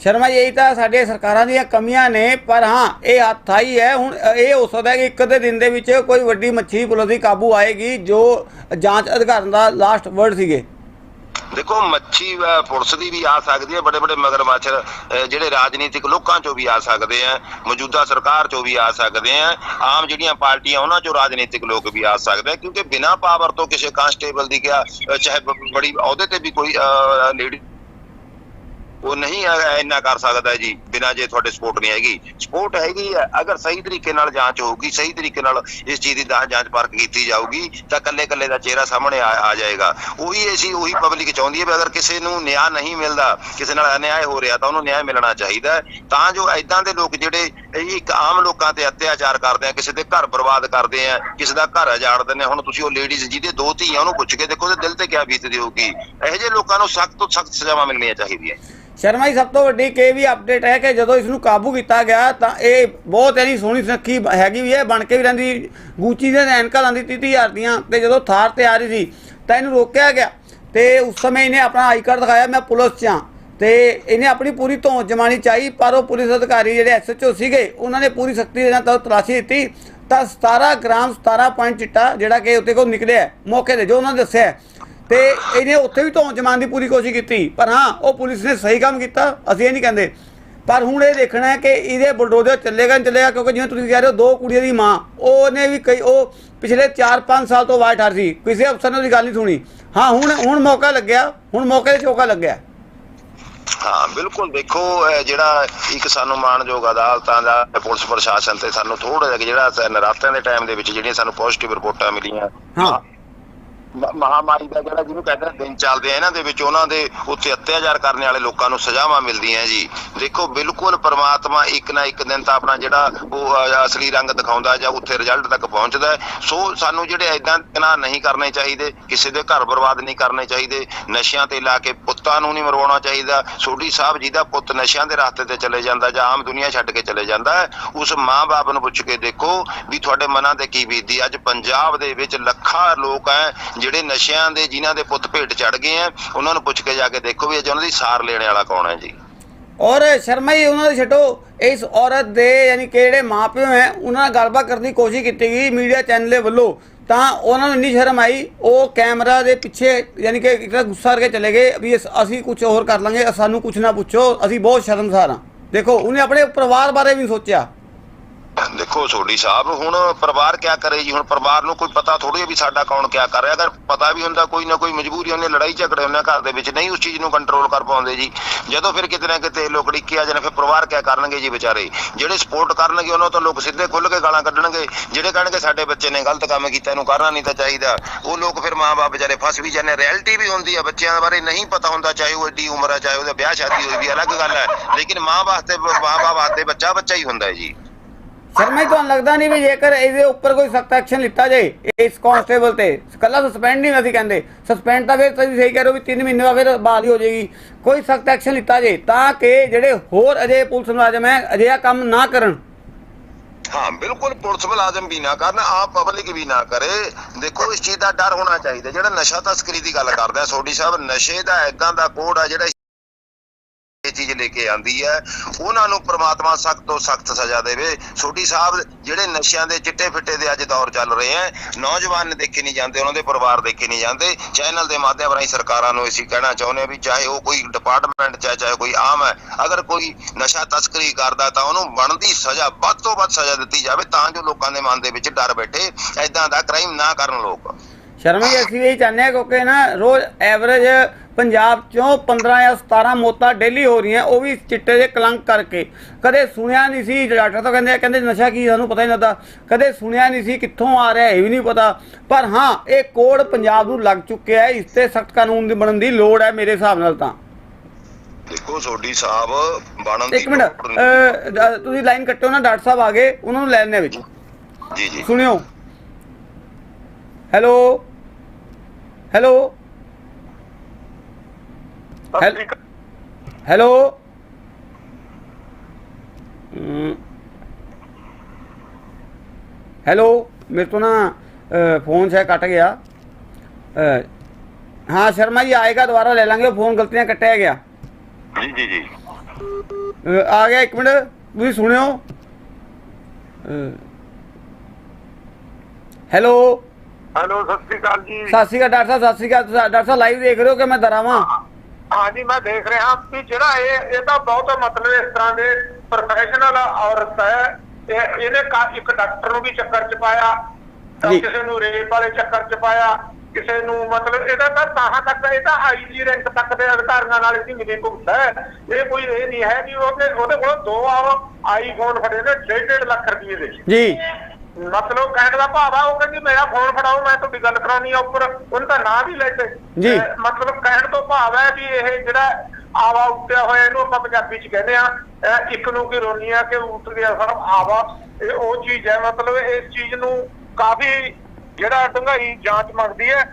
ਸ਼ਰਮਾ ਜੀ, ਇਹ ਤਾਂ ਸਾਡੇ ਸਰਕਾਰਾਂ ਦੀਆਂ ਕਮੀਆਂ ਨੇ, ਪਰ ਹਾਂ, ਇਹ ਹੱਥ ਆਈ ਹੈ। ਹੁਣ ਇਹ ਹੋ ਸਕਦਾ ਹੈ ਕਿ ਇੱਕ ਦੇ ਦਿਨ ਦੇ ਵਿੱਚ ਕੋਈ ਵੱਡੀ ਮੱਛੀ ਪੁਲਿਸ ਦੀ ਕਾਬੂ ਆਏਗੀ, ਜੋ ਜਾਂਚ ਅਧਿਕਾਰੀਆਂ ਦਾ ਲਾਸਟ ਵਰਡ ਸੀਗੇ। ਦੇਖੋ ਮੱਛੀ ਪੁਲਿਸ ਦੀ ਵੀ ਆ ਸਕਦੀ ਹੈ ਬੜੇ ਬੜੇ ਮਗਰਮੱਛ ਅਹ, ਜਿਹੜੇ ਰਾਜਨੀਤਿਕ ਲੋਕਾਂ ਚੋਂ ਵੀ ਆ ਸਕਦੇ ਆ ਮੌਜੂਦਾ ਸਰਕਾਰ ਚੋਂ ਵੀ ਆ ਸਕਦੇ ਆ ਆਮ ਜਿਹੜੀਆਂ ਪਾਰਟੀਆਂ ਉਹਨਾਂ ਚੋਂ ਰਾਜਨੀਤਿਕ ਲੋਕ ਵੀ ਆ ਸਕਦੇ ਆ ਕਿਉਂਕਿ ਬਿਨਾਂ ਪਾਵਰ ਤੋਂ ਕਿਸੇ ਕਾਂਸਟੇਬਲ ਦੀ ਕਿਹਾ ਚਾਹੇ ਬੜੀ ਅਹੁਦੇ ਤੇ ਵੀ ਕੋਈ ਲੇਡੀ ਉਹ ਨਹੀਂ ਇੰਨਾ ਕਰ ਸਕਦਾ ਜੀ, ਬਿਨਾਂ ਜੇ ਤੁਹਾਡੇ ਸਪੋਰਟ ਨਹੀਂ ਹੈਗੀ। ਸਪੋਰਟ ਹੈਗੀ ਹੈ ਅਗਰ ਸਹੀ ਤਰੀਕੇ ਨਾਲ ਜਾਂਚ ਹੋਊਗੀ, ਸਹੀ ਤਰੀਕੇ ਨਾਲ ਇਸ ਚੀਜ਼ ਦੀ ਜਾਂਚ ਪਰਖ ਕੀਤੀ ਜਾਊਗੀ, ਤਾਂ ਕੱਲੇ ਕੱਲੇ ਦਾ ਚਿਹਰਾ ਸਾਹਮਣੇ ਆ ਆ ਜਾਏਗਾ। ਉਹੀ ਅਸੀਂ ਉਹੀ ਪਬਲਿਕ ਚਾਹੁੰਦੀ ਹੈ ਵੀ ਅਗਰ ਕਿਸੇ ਨੂੰ ਨਿਆਂ ਨਹੀਂ ਮਿਲਦਾ, ਕਿਸੇ ਨਾਲ ਅਨਿਆਏ ਹੋ ਰਿਹਾ, ਤਾਂ ਉਹਨੂੰ ਨਿਆਂ ਮਿਲਣਾ ਚਾਹੀਦਾ ਤਾਂ ਜੋ ਐਦਾਂ ਦੇ ਲੋਕ ਜਿਹੜੇ ਇਹ ਇੱਕ ਆਮ ਲੋਕਾਂ ਤੇ ਅਤਿਆਚਾਰ ਕਰਦੇ ਆ ਕਿਸੇ ਦੇ ਘਰ ਬਰਬਾਦ ਕਰਦੇ ਆ ਕਿਸੇ ਦਾ ਘਰ ਉਜਾੜ ਦਿੰਦੇ ਹੁਣ ਤੁਸੀਂ ਉਹ ਲੇਡੀਜ਼ ਜਿਹਦੇ ਦੋ ਧੀਆਂ ਉਹਨੂੰ ਪੁੱਛ ਕੇ ਦੇਖੋ ਉਹਦੇ ਦਿਲ ਤੇ ਕਿਆ ਬੀਤਦੀ ਹੋਊਗੀ। ਇਹੋ ਜਿਹੇ ਲੋਕਾਂ ਨੂੰ ਸਖਤ ਤੋਂ ਸਖਤ ਸਜ਼ਾਵਾਂ ਮਿਲਣੀਆਂ ਚਾਹੀਦੀਆਂ। ਸ਼ਰਮਾ ਜੀ ਸਭ ਤੋਂ ਵੱਡੀ ਕੇ ਵੀ ਅਪਡੇਟ ਹੈ ਕਿ ਜਦੋਂ ਇਸ ਨੂੰ ਕਾਬੂ ਕੀਤਾ ਗਿਆ, ਤਾਂ ਇਹ ਬਹੁਤ ਇਹਦੀ ਸੋਹਣੀ ਸੁਨੱਖੀ ਹੈਗੀ ਵੀ ਹੈ, ਬਣ ਕੇ ਵੀ ਰਹਿੰਦੀ। ਗੂਚੀ ਦੇ ਐਨਕਾਂ ਲਾਉਂਦੀ 30 ਹਜ਼ਾਰ ਦੀਆਂ, ਤੇ ਜਦੋਂ ਥਾਰ ਤੇ ਆ ਰਹੀ ਸੀ, ਤਾਂ ਇਹਨੂੰ ਰੋਕਿਆ ਗਿਆ। ਤੇ ਉਸ ਸਮੇਂ ਇਹਨੇ ਆਪਣਾ ਆਈ ਕਾਰਡ ਦਿਖਾਇਆ, ਮੈਂ ਪੁਲਿਸ 'ਚ ਹਾਂ। ਤੇ ਇਹਨੇ ਆਪਣੀ ਪੂਰੀ ਧੌਂਚ ਜਮਾਣੀ ਚਾਹੀ, ਪਰ ਉਹ ਪੁਲਿਸ ਅਧਿਕਾਰੀ ਜਿਹੜੇ ਐਸਐਚਓ ਸੀਗੇ, ਉਹਨਾਂ ਨੇ ਪੂਰੀ ਸਖਤੀ ਦੇ ਨਾਲ ਤਲਾਸ਼ੀ ਦਿੱਤੀ। ਤਾਂ 17 ਗ੍ਰਾਮ 17 ਪੁਆਇੰਟ ਚਿੱਟਾ ਜਿਹੜਾ ਕਿ ਉੱਤੇ ਕੋਲ ਨਿਕਲਿਆ ਮੌਕੇ ਤੇ ਜੋ ਉਹਨਾਂ ਨੇ ਦੱਸਿਆ ਹੈ। ਤੇ ਇਹਨੇ ਉੱਥੇ ਵੀ ਧੌਣ ਜਮਾਉਣ ਦੀ ਪੂਰੀ ਕੋਸ਼ਿਸ਼ ਕੀਤੀ, ਪਰ ਹਾਂ, ਉਹ ਪੁਲਿਸ ਨੇ ਸਹੀ ਕੰਮ ਕੀਤਾ, ਅਸੀਂ ਇਹ ਨਹੀਂ ਕਹਿੰਦੇ। ਪਰ ਹੁਣ ਇਹ ਦੇਖਣਾ ਹੈ ਕਿ ਇਹਦੇ ਬੁਲਡੋਜ਼ਰ ਚੱਲੇਗਾ ਨਹੀਂ ਚੱਲੇਗਾ, ਕਿਉਂਕਿ ਜਿਵੇਂ ਤੁਸੀਂ ਕਹਿ ਰਹੇ ਹੋ, ਦੋ ਕੁੜੀਆਂ ਦੀ ਮਾਂ ਉਹਨੇ ਵੀ ਕਈ, ਉਹ ਪਿਛਲੇ 4-5 ਸਾਲ ਤੋਂ ਆਵਾਜ਼ ਠਾਰ ਸੀ, ਕਿਸੇ ਅਫਸਰ ਨੇ ਉਹਦੀ ਗੱਲ ਨਹੀਂ ਸੁਣੀ। ਹਾਂ, ਹੁਣ ਹੁਣ ਮੌਕਾ ਲੱਗਿਆ, ਹੁਣ ਮੌਕੇ ਤੇ ਚੌਕਾ ਲੱਗਿਆ। ਹਾਂ, ਬਿਲਕੁਲ ਦੇਖੋ ਜਿਹੜਾ ਇੱਕ ਸਾਨੂੰ ਮਾਣਯੋਗ ਅਦਾਲਤਾਂ ਦਾ ਪੁਲਿਸ ਪ੍ਰਸ਼ਾਸਨ ਤੇ ਸਾਨੂੰ ਥੋੜਾ ਜਿਹਾ ਜਿਹੜਾ ਸ- ਨਰਾਤਿਆਂ ਦੇ ਟਾਈਮ ਦੇ ਵਿੱਚ ਜਿਹੜੀਆਂ ਸਾਨੂੰ ਪੋਜ਼ਿਟਿਵ ਰਿਪੋਰਟਾਂ ਮਿਲੀਆਂ ਹਾਂ। ਮ- ਮਹਾਮਾਰੀ ਦਾ ਜਿਹੜਾ ਜਿਹਨੂੰ ਕਹਿੰਦੇ ਨੇ ਦਿਨ ਚੱਲਦੇ ਆ, ਇਹਨਾਂ ਦੇ ਵਿੱਚ ਉਹਨਾਂ ਦੇ ਉੱਤੇ ਅਤਿਆਚਾਰ ਕਰਨ ਵਾਲੇ ਲੋਕਾਂ ਨੂੰ ਸਜ਼ਾਵਾਂ ਮਿਲਦੀਆਂ ਜੀ। ਦੇਖੋ, ਬਿਲਕੁਲ ਪ੍ਰਮਾਤਮਾ ਇੱਕ ਨਾ ਇੱਕ ਦਿਨ ਤਾਂ ਆਪਣਾ ਜਿਹੜਾ ਉਹ ਅਸਲੀ ਰੰਗ ਦਿਖਾਉਂਦਾ ਜਾਂ ਉੱਥੇ ਰਿਜ਼ਲਟ ਤੱਕ ਪਹੁੰਚਦਾ ਸੋ ਸਾਨੂੰ ਜਿਹੜੇ ਐਦਾਂ ਨਾ ਨਹੀਂ ਕਰਨੇ ਚਾਹੀਦੇ, ਕਿਸੇ ਦੇ ਘਰ ਬਰਬਾਦ ਨਹੀਂ ਕਰਨੇ ਚਾਹੀਦੇ, ਨਸ਼ਿਆਂ ਤੇ ਲਾ ਕੇ ਪੁੱਤਾਂ ਨੂੰ ਨਹੀਂ ਮਰਵਾਉਣਾ ਚਾਹੀਦਾ, ਸੋਢੀ ਸਾਹਿਬ ਜੀ ਦਾ ਪੁੱਤ ਨਸ਼ਿਆਂ ਦੇ ਰਸਤੇ ਤੇ ਚਲੇ ਜਾਂਦਾ ਜਾਂ ਆਮ ਦੁਨੀਆ ਛੱਡ ਕੇ ਚਲੇ ਜਾਂਦਾ ਉਸ ਮਾਂ-ਬਾਪ ਨੂੰ ਪੁੱਛ ਕੇ ਦੇਖੋ ਵੀ ਤੁਹਾਡੇ ਮਨਾਂ ਤੇ ਕੀ ਬੀਤਦੀ ਅੱਜ ਪੰਜਾਬ ਦੇ ਵਿੱਚ ਲੱਖਾਂ ਲੋਕ ਹੈ ਜਿਹੜੇ ਨਸ਼ਿਆਂ ਦੇ, ਜਿਨ੍ਹਾਂ ਦੇ ਪੁੱਤ ਭੇਟ ਚੜ ਗਏ ਆ, ਉਹਨਾਂ ਨੂੰ ਪੁੱਛ ਕੇ ਜਾ ਕੇ ਦੇਖੋ ਵੀ ਅੱਜ ਉਹਨਾਂ ਦੀ ਸਾਰ ਲੈਣ ਵਾਲਾ ਕੌਣ ਹੈ ਜੀ। ਔਰ ਸ਼ਰਮਾ ਜੀ, ਉਹਨਾਂ ਦੇ ਛੱਡੋ। ਇਸ ਔਰਤ ਦੇ ਯਾਨੀ ਕਿ ਮਾਪਿਓ ਹੈ, ਉਹਨਾਂ ਨਾਲ ਗੱਲਬਾਤ ਕਰਨ ਦੀ ਕੋਸ਼ਿਸ਼ ਕੀਤੀ ਗਈ ਮੀਡੀਆ ਚੈਨਲ ਵੱਲੋਂ। ਤਾਂ ਉਹਨਾਂ ਨੂੰ ਇੰਨੀ ਸ਼ਰਮ ਆਈ, ਉਹ ਕੈਮਰਾ ਦੇ ਪਿੱਛੇ ਯਾਨੀ ਕਿ ਇੱਕ ਗੁੱਸਾ ਕਰਕੇ ਚਲੇ ਗਏ ਵੀ ਅਸੀਂ ਕੁਝ ਹੋਰ ਕਰ ਲਾਂਗੇ, ਸਾਨੂੰ ਕੁਝ ਨਾ ਪੁੱਛੋ, ਅਸੀਂ ਬਹੁਤ ਸ਼ਰਮਸਾਰ ਹਾਂ। ਦੇਖੋ, ਉਹਨੇ ਆਪਣੇ ਪਰਿਵਾਰ ਬਾਰੇ ਵੀ ਸੋਚਿਆ। ਦੇਖੋ ਸੋਢੀ ਸਾਹਿਬ ਹੁਣ ਪਰਿਵਾਰ ਕਿਆ ਕਰੇ ਜੀ? ਹੁਣ ਪਰਿਵਾਰ ਨੂੰ ਕੋਈ ਪਤਾ ਥੋੜੀ ਵੀ ਸਾਡਾ ਕੌਣ ਕਿਆ ਕਰ ਰਿਹਾ। ਅਗਰ ਪਤਾ ਵੀ ਹੁੰਦਾ ਕੋਈ ਨਾ ਕੋਈ ਮਜਬੂਰੀ, ਉਹਨੇ ਲੜਾਈ ਝਗੜੇ ਉਹਨਾਂ ਘਰ ਦੇ ਵਿੱਚ ਨਹੀਂ ਉਸ ਚੀਜ਼ ਨੂੰ ਕੰਟਰੋਲ ਕਰ ਪਾਉਂਦੇ ਜੀ। ਜਦੋਂ ਫਿਰ ਕਿਤੇ ਨਾ ਕਿਤੇ ਲੋਕ ਡਿੱਕੇ ਆ ਜਾਣ, ਫਿਰ ਪਰਿਵਾਰ ਕਿਆ ਕਰਨਗੇ ਜੀ ਵਿਚਾਰੇ? ਜਿਹੜੇ ਸਪੋਰਟ ਕਰਨਗੇ, ਉਹਨਾਂ ਤੋਂ ਲੋਕ ਸਿੱਧੇ ਖੁੱਲ ਕੇ ਗਾਲਾਂ ਕੱਢਣਗੇ। ਜਿਹੜੇ ਕਹਿਣਗੇ ਸਾਡੇ ਬੱਚੇ ਨੇ ਗਲਤ ਕੰਮ ਕੀਤਾ, ਇਹਨੂੰ ਕਰਨਾ ਨਹੀਂ ਤਾਂ ਚਾਹੀਦਾ। ਉਹ ਲੋਕ ਫਿਰ ਮਾਂ-ਬਾਪ ਵਿਚਾਰੇ ਫਸ ਵੀ ਜਾਂਦੇ ਰਿਐਲਿਟੀ ਵੀ ਹੁੰਦੀ ਆ, ਬੱਚਿਆਂ ਬਾਰੇ ਨਹੀਂ ਪਤਾ ਹੁੰਦਾ, ਚਾਹੇ ਉਹ ਏਡੀ ਉਮਰ ਆ, ਚਾਹੇ ਉਹਦਾ ਵਿਆਹ ਸ਼ਾਦੀ ਹੋਈ ਵੀ ਅਲੱਗ ਗੱਲ ਹੈ ਲੇਕਿਨ ਮਾਂ ਵਾਸਤੇ, ਮਾਂ-ਬਾਪ ਵਾਸਤੇ ਬੱਚਾ ਬੱਚਾ ਹੀ ਹੁੰਦਾ ਹੈ ਜੀ। ਸ਼ਰਮਾ ਜੀ ਤੁਹਾਨੂੰ ਲੱਗਦਾ ਨਹੀਂ ਵੀ ਜੇਕਰ ਇਹਦੇ ਉੱਪਰ ਕੋਈ ਸਖਤ ਐਕਸ਼ਨ ਲਿੱਤਾ ਜਾਏ, ਇਸ ਕਾਂਸਟੇਬਲ ਤੇ। ਕੱਲਾ ਸਸਪੈਂਡ ਨਹੀਂ ਅਸੀਂ ਕਹਿੰਦੇ। ਸਸਪੈਂਡ ਤਾਂ ਫਿਰ ਤੁਸੀਂ ਸਹੀ ਕਹਿ ਰਹੇ ਹੋ ਵੀ 3 ਮਹੀਨੇ ਬਾਅਦ ਫਿਰ ਬਹਾਲ ਹੋ ਜਾਏਗੀ। ਕੋਈ ਸਖਤ ਐਕਸ਼ਨ ਲਿੱਤਾ ਜਾਏ ਤਾਂ ਕਿ ਜਿਹੜੇ ਹੋਰ ਅਜੇ ਪੁਲਿਸ ਮੁਲਾਜ਼ਮ ਹੈ, ਅਜਿਹਾ ਕੰਮ ਨਾ ਕਰਨ। ਹਾਂ, ਬਿਲਕੁਲ ਪੁਲਿਸ ਮੁਲਾਜ਼ਮ ਵੀ ਨਾ ਕਰਨ ਆਮ ਪਬਲਿਕ ਵੀ ਨਾ ਕਰੇ। ਦੇਖੋ, ਇਸ ਚੀਜ਼ ਦਾ ਡਰ ਹੋਣਾ ਚਾਹੀਦਾ। ਜਿਹੜਾ ਨਸ਼ਾ ਤਸਕਰੀ ਦੀ ਗੱਲ ਕਰਦੇ ਸੋਢੀ ਸਾਹਿਬ, ਨਸ਼ੇ ਦਾ ਐਦਾਂ ਦਾ ਕੋਡ ਆ, ਜਿਹੜਾ ਚੀਜ਼ ਲੈ ਕੇ ਆਂਦੀ ਹੈ, ਉਹਨਾਂ ਨੂੰ ਪ੍ਰਮਾਤਮਾ ਸਖਤ ਤੋਂ ਸਖਤ ਸਜ਼ਾ ਦੇਵੇ। ਸੋਢੀ ਸਾਹਿਬ, ਜਿਹੜੇ ਨਸ਼ਿਆਂ ਦੇ ਚਿੱਟੇ ਫਿੱਟੇ ਦੇ ਅੱਜ ਦੌਰ ਚੱਲ ਰਹੇ ਹੈ, ਨੌਜਵਾਨ ਦੇਖੇ ਨਹੀਂ ਜਾਂਦੇ, ਉਹਨਾਂ ਦੇ ਪਰਿਵਾਰ ਦੇਖੇ ਨਹੀਂ ਜਾਂਦੇ। ਚੈਨਲ ਦੇ ਮਾਧਿਅਮ ਰਾਹੀਂ ਸਰਕਾਰਾਂ ਨੂੰ ਅਸੀਂ ਕਹਿਣਾ ਚਾਹੁੰਦੇ ਹਾਂ ਵੀ ਚਾਹੇ ਉਹ ਕੋਈ ਡਿਪਾਰਟਮੈਂਟ ਚਾਹੇ ਚਾਹੇ ਕੋਈ ਆਮ ਹੈ, ਅਗਰ ਕੋਈ ਨਸ਼ਾ ਤਸਕਰੀ ਕਰਦਾ ਤਾਂ ਉਹਨੂੰ ਬਣਦੀ ਸਜ਼ਾ, ਵੱਧ ਤੋਂ ਵੱਧ ਸਜ਼ਾ ਦਿੱਤੀ ਜਾਵੇ ਤਾਂ ਜੋ ਲੋਕਾਂ ਦੇ ਮਨ ਦੇ ਵਿੱਚ ਡਰ ਬੈਠੇ ਐਦਾਂ ਦਾ ਕ੍ਰਾਈਮ ਨਾ ਕਰਨ ਲੋਕ। ਸ਼ਰਮਾ ਜੀ ਅਸੀਂ ਇਹ ਚਾਹੁੰਦੇ ਹਾਂ ਕਿਉਂਕਿ ਨਾ ਰੋਜ਼ ਐਵਰੇਜ ਪੰਜਾਬ ਚੋਂ 15 ਜਾਂ 17 ਮੌਤਾਂ ਡੇਲੀ ਹੋ ਰਹੀਆਂ ਉਹ ਵੀ ਚਿੱਟੇ ਦੇ ਕਲੰਕ ਕਰਕੇ। ਕਦੇ ਸੁਣਿਆ ਨਹੀਂ ਸੀ ਡਾਕਟਰ ਤਾਂ ਕਹਿੰਦੇ ਕਹਿੰਦੇ ਨਸ਼ਾ ਕੀ ਸਾਨੂੰ ਪਤਾ ਹੀ ਨਹੀਂ ਲੱਗਦਾ। ਕਦੇ ਸੁਣਿਆ ਨਹੀਂ ਸੀ ਕਿੱਥੋਂ ਆ ਰਿਹਾ ਇਹ ਵੀ ਨਹੀਂ ਪਤਾ। ਪਰ ਹਾਂ ਇਹ ਕੋਡ ਪੰਜਾਬ ਨੂੰ ਲੱਗ ਚੁੱਕਿਆ ਹੈ ਇਸ ਤੇ ਸਖਤ ਕਾਨੂੰਨ ਦੀ ਬਣਨ ਦੀ ਲੋੜ ਹੈ ਮੇਰੇ ਹਿਸਾਬ ਨਾਲ ਤਾਂ। ਦੇਖੋ ਸੋਢੀ ਸਾਹਿਬ ਬਣਨ ਦੀ ਇੱਕ ਮਿੰਟ ਤੁਸੀਂ ਲਾਈਨ ਕੱਟੋ ਨਾ ਡਾਕਟਰ ਸਾਹਿਬ ਆ ਗਏ ਉਹਨਾਂ ਨੂੰ ਲੈਣੇ ਵਿੱਚ। ਜੀ ਜੀ। ਸੁਣਿਓ। ਹੈਲੋ? ਹੈਲੋ? ਹੈਲ- ਹੈਲੋ ਹਮ, ਹੈਲੋ ਮੇਰੇ ਤੋਂ ਨਾ ਅ, ਫੋਨ ਸ਼ਾਇਦ ਕੱਟ ਗਿਆ ਅ, ਹਾਂ ਸ਼ਰਮਾ ਜੀ ਆਏਗਾ ਦੁਬਾਰਾ ਲੈ ਲਾਂਗੇ ਫੋਨ ਗਲਤੀਆਂ ਕੱਟਿਆ ਗਿਆ ਜੀ ਜੀ ਜੀ ਅ, ਆ ਗਿਆ ਇੱਕ ਮਿੰਟ ਤੁਸੀਂ ਸੁਣਿਓ ਅ, ਹੈਲੋ ਹੈਲੋ ਸਤਿ ਸ਼੍ਰੀ ਅਕਾਲ ਜੀ ਸਤਿ ਸ਼੍ਰੀ ਅਕਾਲ ਡਾਕਟਰ ਸਾਹਿਬ ਸਤਿ ਸ਼੍ਰੀ ਅਕਾਲ ਤੁਸੀਂ- ਡਾਕਟਰ ਸਾਹਿਬ ਲਾਈਵ ਦੇਖ ਰਹੇ ਹੋ ਕਿ ਮੈਂ ਡਰਾਵਾਂ ਹਾਂਜੀ ਮੈਂ ਦੇਖ ਰਿਹਾ ਕਿ ਜਿਹੜਾ ਇਹ ਇਹ ਤਾਂ ਬਹੁਤ ਮਤਲਬ ਇਸ ਤਰ੍ਹਾਂ ਦੇ ਪ੍ਰੋਫੈਸ਼ਨਲ ਔਰਤ ਹੈ। ਇਹ ਇਹਨੇ ਇੱਕ ਡਾਕਟਰ ਨੂੰ ਵੀ ਚੱਕਰ ਚ ਪਾਇਆ। ਕਿਸੇ ਨੂੰ ਰੇਪ ਵਾਲੇ ਚੱਕਰ ਚ ਪਾਇਆ ਕਿਸੇ ਨੂੰ ਮਤਲਬ ਇਹਦਾ ਤਾਂ ਤਾਹਾਂ ਤੱਕ ਇਹ ਤਾਂ ਆਈਜੀ ਰੈਂਕ ਤੱਕ ਦੇ ਅਧਿਕਾਰੀਆਂ ਨਾਲ ਇਹਦੀ ਮਿਲੀ ਭੁਗਤ ਹੈ। ਇਹ ਕੋਈ ਇਹ ਨਹੀਂ ਹੈ ਕਿ ਉਹਦੇ ਉਹਦੇ ਕੋਲ ਦੋ ਆਈਫੋਨ ਫੜੇ ਨੇ 1.5 ਲੱਖ ਰੁਪਏ ਦੇ। ਜੀ। ਮਤਲਬ ਕਹਿਣ ਦਾ ਭਾਵ ਆ ਉਹ ਕਹਿੰਦੀ ਮੇਰਾ ਫੋਨ ਫੜਾਓ ਮੈਂ ਤੁਹਾਡੀ ਗੱਲ ਕਰਾਉਣੀ ਆ ਉੱਪਰ। ਉਹਨੇ ਤਾਂ ਨਾਂ ਵੀ ਲੈ ਤੇ ਜੀ। ਮਤਲਬ ਕਹਿਣ ਤੋਂ ਭਾਵ ਹੈ ਵੀ ਇਹ ਜਿਹੜਾ ਆਵਾ ਉੱਤਿਆ ਹੋਇਆ ਇਹਨੂੰ ਆਪਾਂ ਪੰਜਾਬੀ ਚ ਕਹਿੰਦੇ ਆ ਇੱਕ ਨੂੰ ਕੀ ਰੋਨੀ ਆ ਕਿ ਉੱਤ ਗਿਆ ਸਭ ਆਵਾ। ਇਹ ਉਹ ਚੀਜ਼ ਹੈ ਮਤਲਬ ਇਸ ਚੀਜ਼ ਨੂੰ ਕਾਫੀ ਜਿਹੜਾ ਡੂੰਘਾਈ ਜਾਂਚ ਮੰਗਦੀ ਹੈ।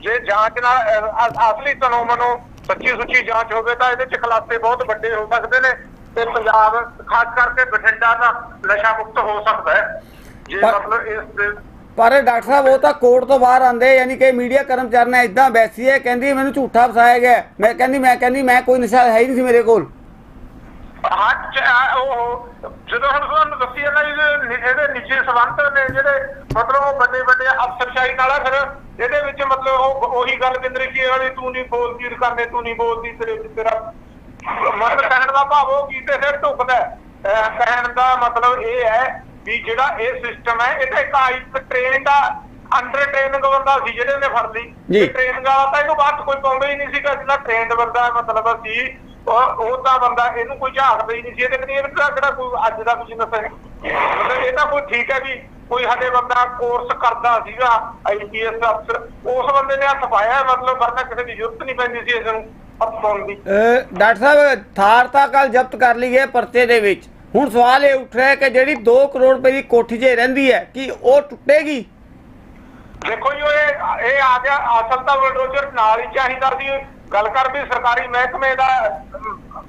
ਜੇ ਜਾਂਚ ਨਾਲ ਅਸਲੀ ਤਨੋਂ ਮਨੋਂ ਸੱਚੀ ਸੁੱਚੀ ਜਾਂਚ ਹੋਵੇ ਤਾਂ ਇਹਦੇ ਚ ਖੁਲਾਸੇ ਬਹੁਤ ਵੱਡੇ ਹੋ ਸਕਦੇ ਨੇ ਤੇ ਪੰਜਾਬ ਖਾਸ ਕਰਕੇ ਬਠਿੰਡਾ ਦਾ ਨਸ਼ਾ ਮੁਕਤ ਹੋ ਸਕਦਾ ਹੈ। ਜੇ ਪਰ- ਮਤਲਬ ਇਸ ਦੇ ਪਰ ਡਾਕਟਰ ਸਾਹਿਬ ਉਹ ਤਾਂ ਕੋਰਟ ਤੋਂ ਬਾਹਰ ਆਂਦੇ ਯਾਨੀ ਕਿ ਮੀਡੀਆ ਕਰਮਚਾਰੀ ਨੇ ਇਦਾਂ ਬੈਸੀ ਹੈ ਕਹਿੰਦੀ ਮੈਨੂੰ ਝੂਠਾ ਫਸਾਇਆ ਗਿਆ ਮੈਂ ਕਹਿੰਦੀ ਮੈਂ ਕਹਿੰਦੀ ਮੈਂ ਕੋਈ ਨਸ਼ਾ ਹੈ ਹੀ ਨਹੀਂ ਸੀ ਮੇਰੇ ਕੋਲ ਹਾਂ ਚ- ਆ, ਉਹ ਜਦੋਂ ਹੁਣ ਤੁਹਾਨੂੰ ਦੱਸੀ ਜਾਂਦਾ ਇਹਦੇ ਨਿ- ਇਹਦੇ ਨਿੱਜੀ ਸਬੰਧ ਨੇ ਜਿਹੜੇ ਮਤਲਬ ਉਹ ਵੱਡੇ ਵੱਡੇ ਅਫਸਰਸ਼ਾਹੀ ਨਾਲ ਆ ਫਿਰ ਇਹਦੇ ਵਿੱਚ ਮਤਲਬ ਉਹ ਉਹੀ ਗੱਲ ਕਹਿੰਦੇ ਕਿ ਵਾਲੀ ਤੂੰ ਨਹੀਂ ਬੋਲਦੀ ਕਰਨੇ ਤੂੰ ਨਹੀਂ ਬੋਲਦੀ ਤੇਰੇ ਵਿੱਚ ਤੇਰਾ ਮਤਲਬ ਕਹਿਣ ਦਾ ਭਾਵ ਉਹ ਕੀਤੇ ਫਿਰ ਢੁਕਦਾ ਹੈ। ਅਹ ਕਹਿਣ ਦਾ ਮਤਲਬ ਇਹ ਹੈ ਵੀ ਜਿਹੜਾ ਇਹ ਸਿਸਟਮ ਹੈ ਇਹ ਤਾਂ ਇੱਕ ਇੱਕ ਟ੍ਰੇਨ ਦਾ ਅੰਡਰ ਟ੍ਰੇਨਿੰਗ ਬੰਦਾ ਸੀ ਜਿਹੜੇ ਨੇ ਫੜ ਲਈ। ਟ੍ਰੇਨਿੰਗ ਵਾਲਾ ਤਾਂ ਇਹਨੂੰ ਬਾਅਦ ਕੋਈ ਪਾਉਂਦਾ ਹੀ ਨਹੀਂ ਸੀਗਾ ਜਿਹੜਾ ਟ੍ਰੇਨਡ ਬੰਦਾ ਮਤਲਬ ਸੀ ਉਹ ਤਾਂ ਬੰਦਾ ਇਹਨੂੰ ਕੋਈ ਝਾਕਦਾ ਹੀ ਨਹੀਂ ਸੀ। ਇਹਦੇ ਕਨੀ ਇਹ ਕਿਹੜਾ ਕੋਈ ਅੱਜ ਦਾ ਬਿਜ਼ਨਸ ਹੈ ਮਤਲਬ ਇਹ ਤਾਂ ਕੋਈ ਠੀਕ ਹੈ ਵੀ ਕੋਈ ਸਾਡੇ ਬੰਦਾ ਕੋਰਸ ਕਰਦਾ ਸੀਗਾ ਆਈਪੀਐਸ ਅਫਸਰ ਉਸ ਬੰਦੇ ਨੇ ਹੱਥ ਪਾਇਆ ਮਤਲਬ ਵਰਨਾ ਕਿਸੇ ਦੀ ਜ਼ਰੂਰਤ ਨਹੀਂ ਪੈਂਦੀ ਸੀ ਇਸ ਨੂੰ ਹੱਥ ਪਾਉਣ ਦੀ। ਡਾਕਟਰ ਸਾਹਿਬ ਥਾਰ ਤਾਂ ਕੱਲ ਜ਼ਬਤ ਕਰ ਲਈ ਹੈ ਪਰਚੇ ਦੇ ਵਿੱਚ। ਹੁਣ ਸਵਾਲ ਇਹ ਉੱਠ ਰਿਹਾ ਕਿ ਜਿਹੜੀ 2 ਕਰੋੜ ਰੁਪਏ ਦੀ ਕੋਠੀ 'ਚ ਰਹਿੰਦੀ ਹੈ ਕੀ ਉਹ ਟੁੱਟੇਗੀ? ਦੇਖੋ ਜੀ ਇਹ ਇਹ ਆ ਗਿਆ ਅਸਲ ਤਾਂ ਬਲਡੋਜ਼ਰ ਨਾਲ ਹੀ ਚਾਹੀਦਾ ਸੀ। ਗੱਲ ਕਰ ਵੀ ਸਰਕਾਰੀ ਮਹਿਕਮੇ ਦਾ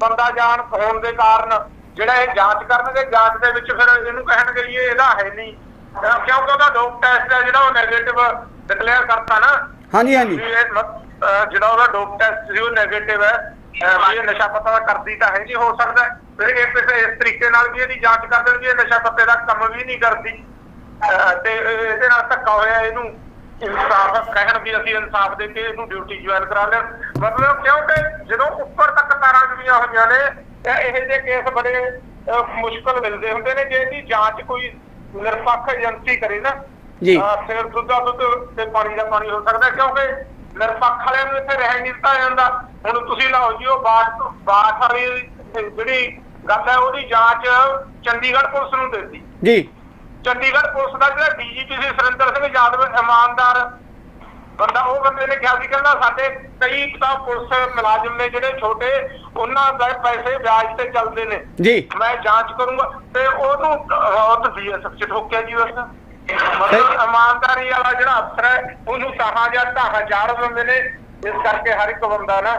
ਬੰਦਾ ਜਾਣ ਹੋਣ ਦੇ ਕਾਰਨ ਜਿਹੜਾ ਇਹ ਜਾਂਚ ਕਰਨਗੇ ਜਾਂਚ ਦੇ ਵਿੱਚ ਫਿਰ ਇਹਨੂੰ ਕਹਿਣਗੇ ਜੀ ਇਹਦਾ ਹੈ ਨਹੀਂ। ਕਿਉਂਕਿ ਉਹਦਾ ਡੋਪ ਟੈਸਟ ਹੈ ਜਿਹੜਾ ਉਹ ਨੈਗੇਟਿਵ ਡਿਕਲੇਅਰ ਕਰਤਾ ਨਾ। ਹਾਂਜੀ ਹਾਂਜੀ। ਇਹ ਜਿਹੜਾ ਉਹਦਾ ਡੋਪ ਟੈਸਟ ਸੀ ਉਹ ਨੈਗੇਟਿਵ ਹੈ। ਵੀ ਇਹ ਨਸ਼ਾ ਪਤਾ ਕਰਦੀ ਤਾਂ ਹੈ ਨਹੀਂ ਹੋ ਸਕਦਾ ਫਿਰ ਇਹ ਕਿਸੇ ਇਸ ਤਰੀਕੇ ਨਾਲ ਵੀ ਇਹਦੀ ਜਾਂਚ ਕਰ ਦੇਣ ਵੀ ਇਹ ਨਸ਼ਾ ਪੱਤੇ ਦਾ ਕੰਮ ਵੀ ਨਹੀਂ ਕਰਦੀ। ਤੇ ਇਹਦੇ ਨਾਲ ਧੱਕਾ ਹੋਇਆ ਇਹਨੂੰ ਇਨਸਾਫ ਕਹਿਣ ਵੀ ਅਸੀਂ ਇਨਸਾਫ ਦੇ ਕੇ ਇਹਨੂੰ ਡਿਊਟੀ ਜੁਆਇਨ ਕਰਾ ਲੈਣ ਮਤਲਬ ਕਿਉਂਕਿ ਜਦੋਂ ਉੱਪਰ ਤੱਕ ਤਾਰਾਂ ਜੁੜੀਆਂ ਹੋਈਆਂ ਨੇ ਇਹ ਇਹੋ ਜਿਹੇ ਕੇਸ ਬੜੇ ਮੁਸ਼ਕਲ ਮਿਲਦੇ ਹੁੰਦੇ ਨੇ। ਜੇ ਇਹਦੀ ਜਾਂਚ ਕੋਈ ਨਿਰਪੱਖ ਏਜੰਸੀ ਕਰੇ ਨਾ ਜੀ। ਫਿਰ ਦੁੱਧ ਦੁੱਧ ਤੇ ਪਾਣੀ ਦਾ ਪਾਣੀ ਹੋ ਸਕਦਾ ਕਿਉਂਕਿ ਨਿਰਪੱਖ ਵਾਲਿਆਂ ਨੂੰ ਇੱਥੇ ਰਹਿ ਨਹੀਂ ਦਿੱਤਾ ਜਾਂਦਾ। ਹੁਣ ਤੁਸੀਂ ਲਾਓ ਜੀ ਉਹ ਬਾਤ ਬਾਤ ਵਾਲੀ ਜਿਹੜੀ ਗੱਲ ਹੈ ਉਹਦੀ ਜਾਂਚ ਚੰਡੀਗੜ੍ਹ ਪੁਲਿਸ ਨੂੰ ਦਿੱਤੀ। ਜੀ। ਚੰਡੀਗੜ੍ਹ ਪੁਲਿਸ ਦਾ ਜਿਹੜਾ ਡੀਜੀਪੀ ਸੀ ਸੁਰਿੰਦਰ ਸਿੰਘ ਯਾਦਵ ਇਮਾਨਦਾਰ ਬੰਦਾ ਉਹ ਬੰਦੇ ਨੇ ਕਿਹਾ ਸੀ ਕਹਿੰਦਾ ਸਾਡੇ ਕਈ ਤਾਂ ਪੁਲਿਸ ਮੁਲਾਜ਼ਮ ਨੇ ਜਿਹੜੇ ਛੋਟੇ ਉਹਨਾਂ ਦੇ ਪੈਸੇ ਵਿਆਜ ਤੇ ਚੱਲਦੇ ਨੇ। ਜੀ। ਮੈਂ ਜਾਂਚ ਕਰੂੰਗਾ ਤੇ ਉਹਨੂੰ ਉਹ ਬੀਐਸਐਫ ਚ ਠੋਕਿਆ ਜੀ ਉਸ ਮਤਲਬ ਇਮਾਨਦਾਰੀ ਵਾਲਾ ਜਿਹੜਾ ਅਫਸਰ ਹੈ ਉਹਨੂੰ ਤਾਹਾਂ ਜਾਂ ਤਾਹਾਂ ਚਾੜ ਦਿੰਦੇ ਨੇ। ਇਸ ਕਰਕੇ ਹਰ ਇੱਕ ਬੰਦਾ ਨਾ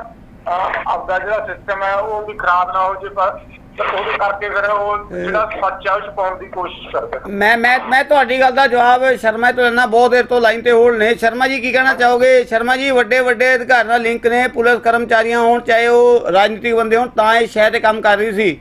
ਆਪਦਾ ਜਿਹੜਾ ਸਿਸਟਮ ਹੈ ਉਹ ਵੀ ਖਰਾਬ ਨਾ ਹੋ ਜੇ ਪਰ ਤੇ ਉਹਦੇ ਕਰਕੇ ਫਿਰ ਉਹ ਜਿਹੜਾ ਸੱਚ ਆ ਉਹ ਛੁਪਾਉਣ ਦੀ ਕੋਸ਼ਿਸ਼ ਕਰਦੇ ਨੇ। ਮੈਂ ਮੈਂ ਮੈਂ ਤੁਹਾਡੀ ਗੱਲ ਦਾ ਜਵਾਬ ਸ਼ਰਮਾ ਤੋਂ ਲੈਣਾ ਬਹੁਤ ਦੇਰ ਤੋਂ ਲਾਈਨ ਤੇ ਹੋਲਡ ਨੇ। ਸ਼ਰਮਾ ਜੀ ਕੀ ਕਹਿਣਾ ਚਾਹੋਗੇ? ਸ਼ਰਮਾ ਜੀ ਵੱਡੇ ਵੱਡੇ ਅਧਿਕਾਰ ਨਾਲ ਲਿੰਕ ਨੇ ਪੁਲਿਸ ਕਰਮਚਾਰੀਆਂ ਹੋਣ ਚਾਹੇ ਉਹ ਰਾਜਨੀਤਿਕ ਬੰਦੇ ਹੋਣ ਤਾਂ ਇਹ ਸ਼ਹਿਰ ਤੇ ਕੰਮ ਕਰ ਰਹੀ ਸੀ।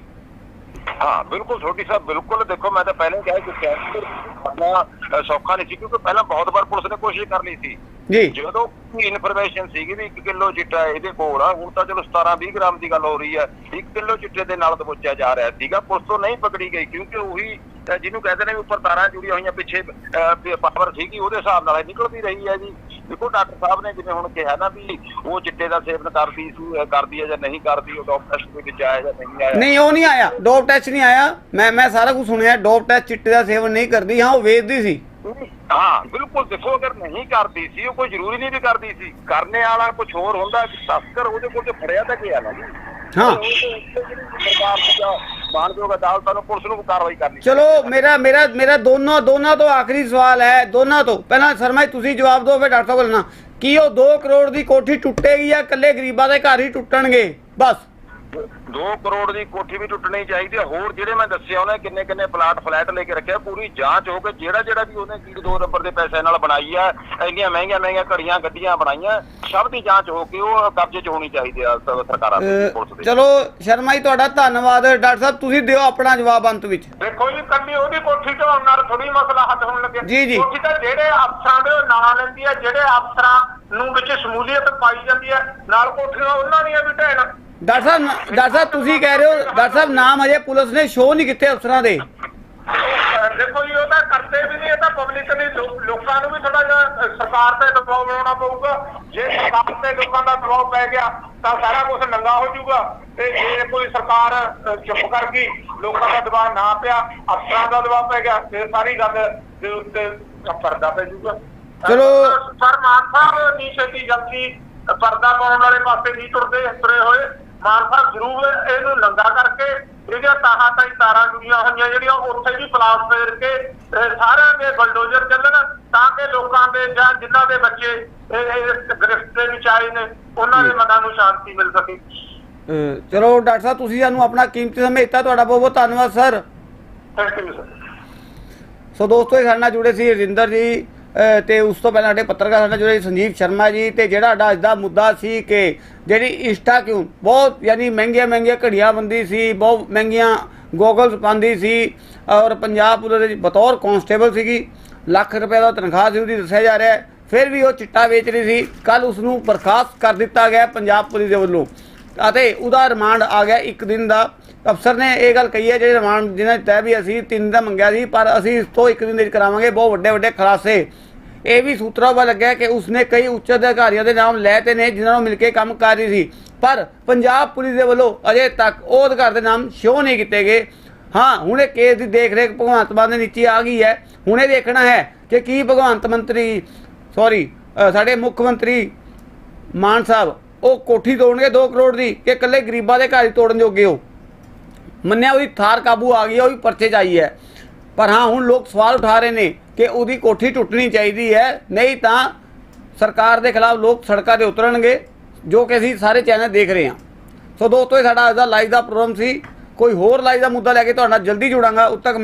ਹਾਂ ਬਿਲਕੁਲ ਛੋਟੀ ਸਾਹਿਬ ਬਿਲਕੁਲ। ਦੇਖੋ ਮੈਂ ਤਾਂ ਪਹਿਲਾਂ ਕਿਹਾ ਕਿ ਕੈਂਸਰ ਕਰਨਾ ਸੌਖਾ ਨਹੀਂ ਸੀ ਕਿਉਂਕਿ ਪਹਿਲਾਂ ਬਹੁਤ ਵਾਰ ਪੁਲਿਸ ਨੇ ਕੋਸ਼ਿਸ਼ ਕਰ ਲਈ ਸੀ। ਜੀ। ਜਦੋਂ ਇਨਫੋਰਮੇਸ਼ਨ ਸੀਗੀ ਵੀ 1 ਕਿਲੋ ਚਿੱਟਾ ਇਹਦੇ ਕੋਲ ਆ ਹੁਣ ਤਾਂ ਚਲੋ 17 20 ਗ੍ਰਾਮ ਦੀ ਗੱਲ ਹੋ ਰਹੀ ਹੈ 1 ਕਿਲੋ ਚਿੱਟੇ ਦੇ ਨਾਲ ਦਬੋਚਿਆ ਜਾ ਰਿਹਾ ਸੀਗਾ ਪੁਲਿਸ ਤੋਂ ਨਹੀਂ ਪਕੜੀ ਗਈ ਕਿਉਂਕਿ ਉਹੀ ਜਿਹਨੂੰ ਕਹਿੰਦੇ ਨੇ ਵੀ ਉੱਪਰ ਤਾਰਾਂ ਜੁੜੀਆਂ ਹੋਈਆਂ ਪਿੱਛੇ ਪਾਵਰ ਸੀਗੀ ਉਹਦੇ ਹਿਸਾਬ ਨਾਲ ਇਹ ਨਿਕਲਦੀ ਰਹੀ ਹੈ ਜੀ। ਦੇਖੋ ਡਾਕਟਰ ਸਾਹਿਬ ਨੇ ਜਿਵੇਂ ਹੁਣ ਕਿਹਾ ਨਾ ਵੀ ਉਹ ਚਿੱਟੇ ਦਾ ਸੇਵਨ ਕਰਦੀ ਸੀ ਕਰਦੀ ਹੈ ਜਾਂ ਨਹੀਂ ਕਰਦੀ ਉਹ ਡਾਕਟਰ ਦੇ ਵਿੱਚ ਆਇਆ ਜਾਂ ਨਹੀਂ ਆਇਆ? ਨਹੀਂ ਉਹ ਨਹੀਂ ਆਇਆ। ਡੋਪ ਟੈਸਟ ਨਹੀਂ ਆਇਆ। ਮੈਂ ਮੈਂ ਸਾਰਾ ਕੁਝ ਸੁਣਿਆ ਡੋਪ ਟੈਸਟ ਚਿੱਟੇ ਦਾ ਸੇਵਨ ਨਹੀਂ ਕਰਦੀ। ਹਾਂ ਉਹ ਵੇਚਦੀ ਸੀ। ਹਾਂ ਬਿਲਕੁਲ ਦੇਖੋ ਅਗਰ ਨਹੀਂ ਕਰਦੀ ਸੀ ਉਹ ਕੋਈ ਜ਼ਰੂਰੀ ਨਹੀਂ ਵੀ ਕਰਦੀ ਸੀ। ਕਰਨੇ ਵਾਲਾ ਕੁਝ ਹੋਰ ਹੁੰਦਾ ਕਿ ਤਸਕਰ ਉਹਦੇ ਕੋਲ ਤੇ ਫੜਿਆ ਤਾਂ ਗਿਆ ਨਾ ਜੀ। ਹਾਂ। ਸਰਕਾਰ ਦਾ ਮਾਨਯੋਗ ਅਦਾਲਤਾਂ ਨੂੰ ਪੁਲਿਸ ਨੂੰ ਕਾਰਵਾਈ ਕਰਨੀ ਚਲੋ ਮੇਰਾ ਮੇਰਾ ਮੇਰਾ ਦੋਨੋਂ ਦੋਨਾਂ ਤੋਂ ਆਖਰੀ ਸਵਾਲ ਹੈ ਦੋਨਾਂ ਤੋਂ। ਪਹਿਲਾਂ ਸ਼ਰਮਾ ਤੁਸੀਂ ਜਵਾਬ ਦਿਓ ਫਿਰ ਡਾਕਟਰ ਕੋਲ ਨਾ। ਕੀ ਉਹ 2 ਕਰੋੜ ਦੀ ਕੋਠੀ ਟੁੱਟੇਗੀ ਜਾਂ ਇਕੱਲੇ ਗਰੀਬਾਂ ਦੇ ਘਰ ਹੀ ਟੁੱਟਣਗੇ? ਬਸ। 2 ਕਰੋੜ ਦੀ ਕੋਠੀ ਵੀ ਟੁੱਟਣੀ ਚਾਹੀਦੀ ਹੈ ਹੋਰ ਜਿਹੜੇ ਮੈਂ ਦੱਸਿਆ ਉਹਨੇ ਕਿੰਨੇ ਕਿੰਨੇ ਪਲਾਟ ਫਲੈਟ ਲੈ ਕੇ ਰੱਖਿਆ। ਪੂਰੀ ਜਾਂਚ ਹੋ ਕੇ ਜਿਹੜਾ ਜਿਹੜਾ ਵੀ ਉਹਨੇ ਚੀਜ਼ 2 ਨੰਬਰ ਦੇ ਪੈਸੇ ਨਾਲ ਬਣਾਈ ਆ ਇੰਨੀਆਂ ਮਹਿੰਗੀਆਂ ਮਹਿੰਗੀਆਂ ਘੜੀਆਂ ਗੱਡੀਆਂ ਬਣਾਈਆਂ ਸਭ ਦੀ ਜਾਂਚ ਹੋ ਕੇ ਉਹ ਕਬਜ਼ੇ 'ਚ ਹੋਣੀ ਚਾਹੀਦੀ ਆ ਸਰਕਾਰਾਂ ਦੀ ਅਹ, ਪੁਲਿਸ ਦੀ। ਚਲੋ ਸ਼ਰਮਾ ਜੀ ਤੁਹਾਡਾ ਧੰਨਵਾਦ। ਡਾਕਟਰ ਸਾਹਿਬ ਤੁਸੀਂ ਦਿਓ ਆਪਣਾ ਜਵਾਬ ਅੰਤ ਵਿੱਚ। ਦੇਖੋ ਜੀ ਕੱਲੀ ਉਹਦੀ ਕੋਠੀ ਢਾਉਣ ਨਾਲ ਥੋੜੀ ਮਸਲਾ ਹੱਲ ਹੋਣ ਲੱਗਿਆ। ਜੀ, ਜੀ। ਕੋਠੀ ਤਾਂ ਜਿਹੜੇ ਅਫਸਰਾਂ ਦੇ ਉਹ ਨਾਂ ਲੈਂਦੀ ਹੈ ਜਿਹੜੇ ਅਫਸਰਾਂ ਨੂੰ ਵਿੱਚ ਸ਼ਮੂਲੀਅਤ ਪਾਈ ਜਾਂਦੀ ਹੈ ਨਾਲ ਕੋਠੀਆਂ ਉਹਨਾਂ ਦੀਆਂ ਵੀ ਢਹਿਣ ਡਾਕਟਰ ਸਾਹਿਬ ਡਾਕਟਰ ਸਾਹਿਬ ਤੁਸੀਂ ਕਹਿ ਰਹੇ ਹੋ ਡਾਕਟਰ ਸਾਹਿਬ ਨਾਮ ਅਜੇ ਪੁਲਿਸ ਨੇ ਸ਼ੋਅ ਨਹੀਂ ਕੀਤੇ ਅਫਸਰਾਂ ਦੇ। ਅਹ ਦੇਖੋ ਜੀ ਉਹ ਤਾਂ ਕਰਦੇ ਵੀ ਨਹੀਂ ਇਹ ਤਾਂ ਪਬਲਿਕ ਨੇ ਲੋ- ਲੋਕਾਂ ਨੂੰ ਵੀ ਥੋੜਾ ਜਿਹਾ ਅਹ, ਸਰਕਾਰ ਤੇ ਦਬਾਅ ਬਣਾਉਣਾ ਪਊਗਾ। ਜੇ ਸਰਕਾਰ ਤੇ ਲੋਕਾਂ ਦਾ ਦਬਾਅ ਪੈ ਗਿਆ ਤਾਂ ਸਾਰਾ ਕੁਝ ਨੰਗਾ ਹੋ ਜਾਊਗਾ। ਤੇ ਜੇ ਕੋਈ ਸਰਕਾਰ ਅਹ, ਚੁੱਪ ਕਰ ਗਈ ਲੋਕਾਂ ਦਾ ਦਬਾਅ ਨਾ ਪਿਆ ਅਫਸਰਾਂ ਦਾ ਦਬਾਅ ਪੈ ਗਿਆ ਫਿਰ ਸਾਰੀ ਗੱਲ ਦੇ ਉੱਤੇ ਪਰਦਾ ਪੈ ਜਾਊਗਾ। ਚਲੋ। ਪਰ ਮਾਨ ਸਾਹਿਬ ਨਹੀਂ ਛੇਤੀ ਜਲਦੀ ਪਰਦਾ ਪਾਉਣ ਵਾਲੇ ਪਾਸੇ ਨਹੀਂ ਤੁਰਦੇ ਤੁਰੇ ਹੋਏ। ਮਾਨ ਸਾਹਿਬ ਜ਼ਰੂਰ ਇਹਨੂੰ ਨੰਗਾ ਕਰਕੇ ਜਿਹੜੀਆਂ ਤਾਹਾਂ ਤਾਈ ਤਾਰਾਂ ਜੁੜੀਆਂ ਹੋਈਆਂ ਜਿਹੜੀਆਂ ਉੱਥੇ ਵੀ ਪਲਾਸ ਫੇਰ ਕੇ ਸਾਰਿਆਂ ਦੇ ਬਲਡੋਜ਼ਰ ਚੱਲਣ ਤਾਂ ਕਿ ਲੋਕਾਂ ਦੇ ਜਾਂ ਜਿਨ੍ਹਾਂ ਦੇ ਬੱਚੇ ਗ੍ਰਿਫਤ ਦੇ ਵਿੱਚ ਆਏ ਨੇ ਉਹਨਾਂ ਦੇ ਮਨਾਂ ਨੂੰ ਸ਼ਾਂਤੀ ਮਿਲ ਸਕੇ। ਚਲੋ ਡਾਕਟਰ ਸਾਹਿਬ ਤੁਸੀਂ ਸਾਨੂੰ ਆਪਣਾ ਕੀਮਤੀ ਸਮੇਂ ਦਿੱਤਾ ਤੁਹਾਡਾ ਬਹੁਤ ਬਹੁਤ ਧੰਨਵਾਦ sir. Thank you sir so ਦੋਸਤੋ ਇਹ ਸਾਡੇ ਨਾਲ ਜੁੜੇ ਸੀ ਰਜਿੰਦਰ ਜੀ। ਤੇ ਉਸ ਤੋਂ ਪਹਿਲਾਂ ਸਾਡੇ ਪੱਤਰਕਾਰ ਸਾਡਾ ਜਿਹੜੇ ਸੰਜੀਵ ਸ਼ਰਮਾ ਜੀ, ਤੇ ਜਿਹੜਾ ਸਾਡਾ ਅੱਜ ਦਾ ਮੁੱਦਾ ਸੀ ਕਿ ਜਿਹੜੀ ਇੰਸਟਾ ਕਿਉਂ, ਬਹੁਤ ਯਾਨੀ ਮਹਿੰਗੀਆਂ ਮਹਿੰਗੀਆਂ ਘੜੀਆਂ ਬੰਦੀ ਸੀ, ਬਹੁਤ ਮਹਿੰਗੀਆਂ ਗੋਗਲਸ ਪਾਉਂਦੀ ਸੀ, ਔਰ ਪੰਜਾਬ ਪੁਲਿਸ ਦੇ ਬਤੌਰ ਕਾਂਸਟੇਬਲ ਸੀਗੀ, ਲੱਖ ਰੁਪਏ ਦਾ ਤਨਖਾਹ ਸੀ ਉਹਦੀ, ਦੱਸਿਆ ਜਾ ਰਿਹਾ। ਫਿਰ ਵੀ ਉਹ ਚਿੱਟਾ ਵੇਚ ਰਹੀ ਸੀ, ਕੱਲ ਉਸ ਨੂੰ ਬਰਖਾਸਤ ਕਰ ਦਿੱਤਾ ਗਿਆ ਪੰਜਾਬ ਪੁਲਿਸ ਦੇ ਵੱਲੋਂ। ਅਤੇ ਉਹਦਾ ਰਿਮਾਂਡ ਆ ਗਿਆ ਇੱਕ ਦਿਨ ਦਾ। ਅਫਸਰ ਨੇ ਇਹ ਗੱਲ ਕਹੀ ਹੈ, ਜਿਹੜੇ ਰਿਮਾਂਡ ਜਿਹਨਾਂ ਤੈ ਵੀ ਅਸੀਂ ਤਿੰਨ ਦਾ ਮੰਗਿਆ ਸੀ, ਪਰ ਅਸੀਂ ਇਸ ਤੋਂ ਇੱਕ ਦਿਨ ਦੇ ਵਿੱਚ ਕਰਾਵਾਂਗੇ, ਬਹੁਤ ਵੱਡੇ ਵੱਡੇ ਖੁਲਾਸੇ। ਇਹ ਵੀ ਸੂਤਰਾਂ ਵੱਲ ਲੱਗਿਆ ਕਿ ਉਸਨੇ ਕਈ ਉੱਚ ਅਧਿਕਾਰੀਆਂ ਦੇ ਨਾਮ ਲੈ ਤੇ ਨੇ, ਜਿਨ੍ਹਾਂ ਨੂੰ ਮਿਲ ਕੇ ਕੰਮ ਕਰ ਰਹੀ ਸੀ। ਪਰ ਪੰਜਾਬ ਪੁਲਿਸ ਦੇ ਵੱਲੋਂ ਅਜੇ ਤੱਕ ਉਹ ਅਧਿਕਾਰ ਦੇ ਨਾਮ ਸ਼ੋਅ ਨਹੀਂ ਕੀਤੇ ਗਏ। ਹਾਂ, ਹੁਣ ਇਹ ਕੇਸ ਦੀ ਦੇਖ ਰੇਖ ਭਗਵੰਤ ਮਾਨ ਦੇ ਨੀਚੇ ਆ ਗਈ ਹੈ। ਹੁਣ ਇਹ ਦੇਖਣਾ ਹੈ ਕਿ ਕੀ ਭਗਵੰਤ ਮੰਤਰੀ ਸੌਰੀ ਸਾਡੇ ਮੁੱਖ ਮੰਤਰੀ ਮਾਨ ਸਾਹਿਬ, ਉਹ ਕੋਠੀ ਤੋੜਨਗੇ 2 ਕਰੋੜ ਦੀ, ਕਿ ਇਕੱਲੇ ਗਰੀਬਾਂ ਦੇ ਘਰ ਹੀ ਤੋੜਨ ਜੋਗੇ ਹੋ? ਮੰਨਿਆ ਉਹਦੀ ਥਾਰ ਕਾਬੂ ਆ ਗਈ ਹੈ ਉਹ ਵੀ ਪਰਚੇ 'ਚ ਆਈ ਹੈ। ਪਰ ਹਾਂ, ਹੁਣ ਲੋਕ ਸਵਾਲ ਉਠਾ ਰਹੇ ਨੇ ਕਿ ਉਹਦੀ ਕੋਠੀ ਟੁੱਟਣੀ ਚਾਹੀਦੀ ਹੈ। ਨਹੀਂ ਤਾਂ ਸਰਕਾਰ ਦੇ ਖਿਲਾਫ ਲੋਕ ਸੜਕਾਂ ਤੇ ਉਤਰਨਗੇ, ਜੋ ਕਿ ਅਸੀਂ ਸਾਰੇ ਚੈਨਲ ਦੇਖ ਰਹੇ ਹਾਂ। ਸੋ ਦੋਸਤੋ, ਇਹ ਸਾਡਾ ਅੱਜ ਦਾ ਲਾਈਵ ਦਾ ਪ੍ਰੋਗਰਾਮ ਸੀ। ਕੋਈ ਹੋਰ ਲਾਈਵ ਦਾ ਮੁੱਦਾ ਲੈ ਕੇ ਤੁਹਾਡੇ ਨਾਲ ਜਲਦੀ ਜੁੜਾਂਗਾ। ਉਦ ਤੱਕ ਮੈਂ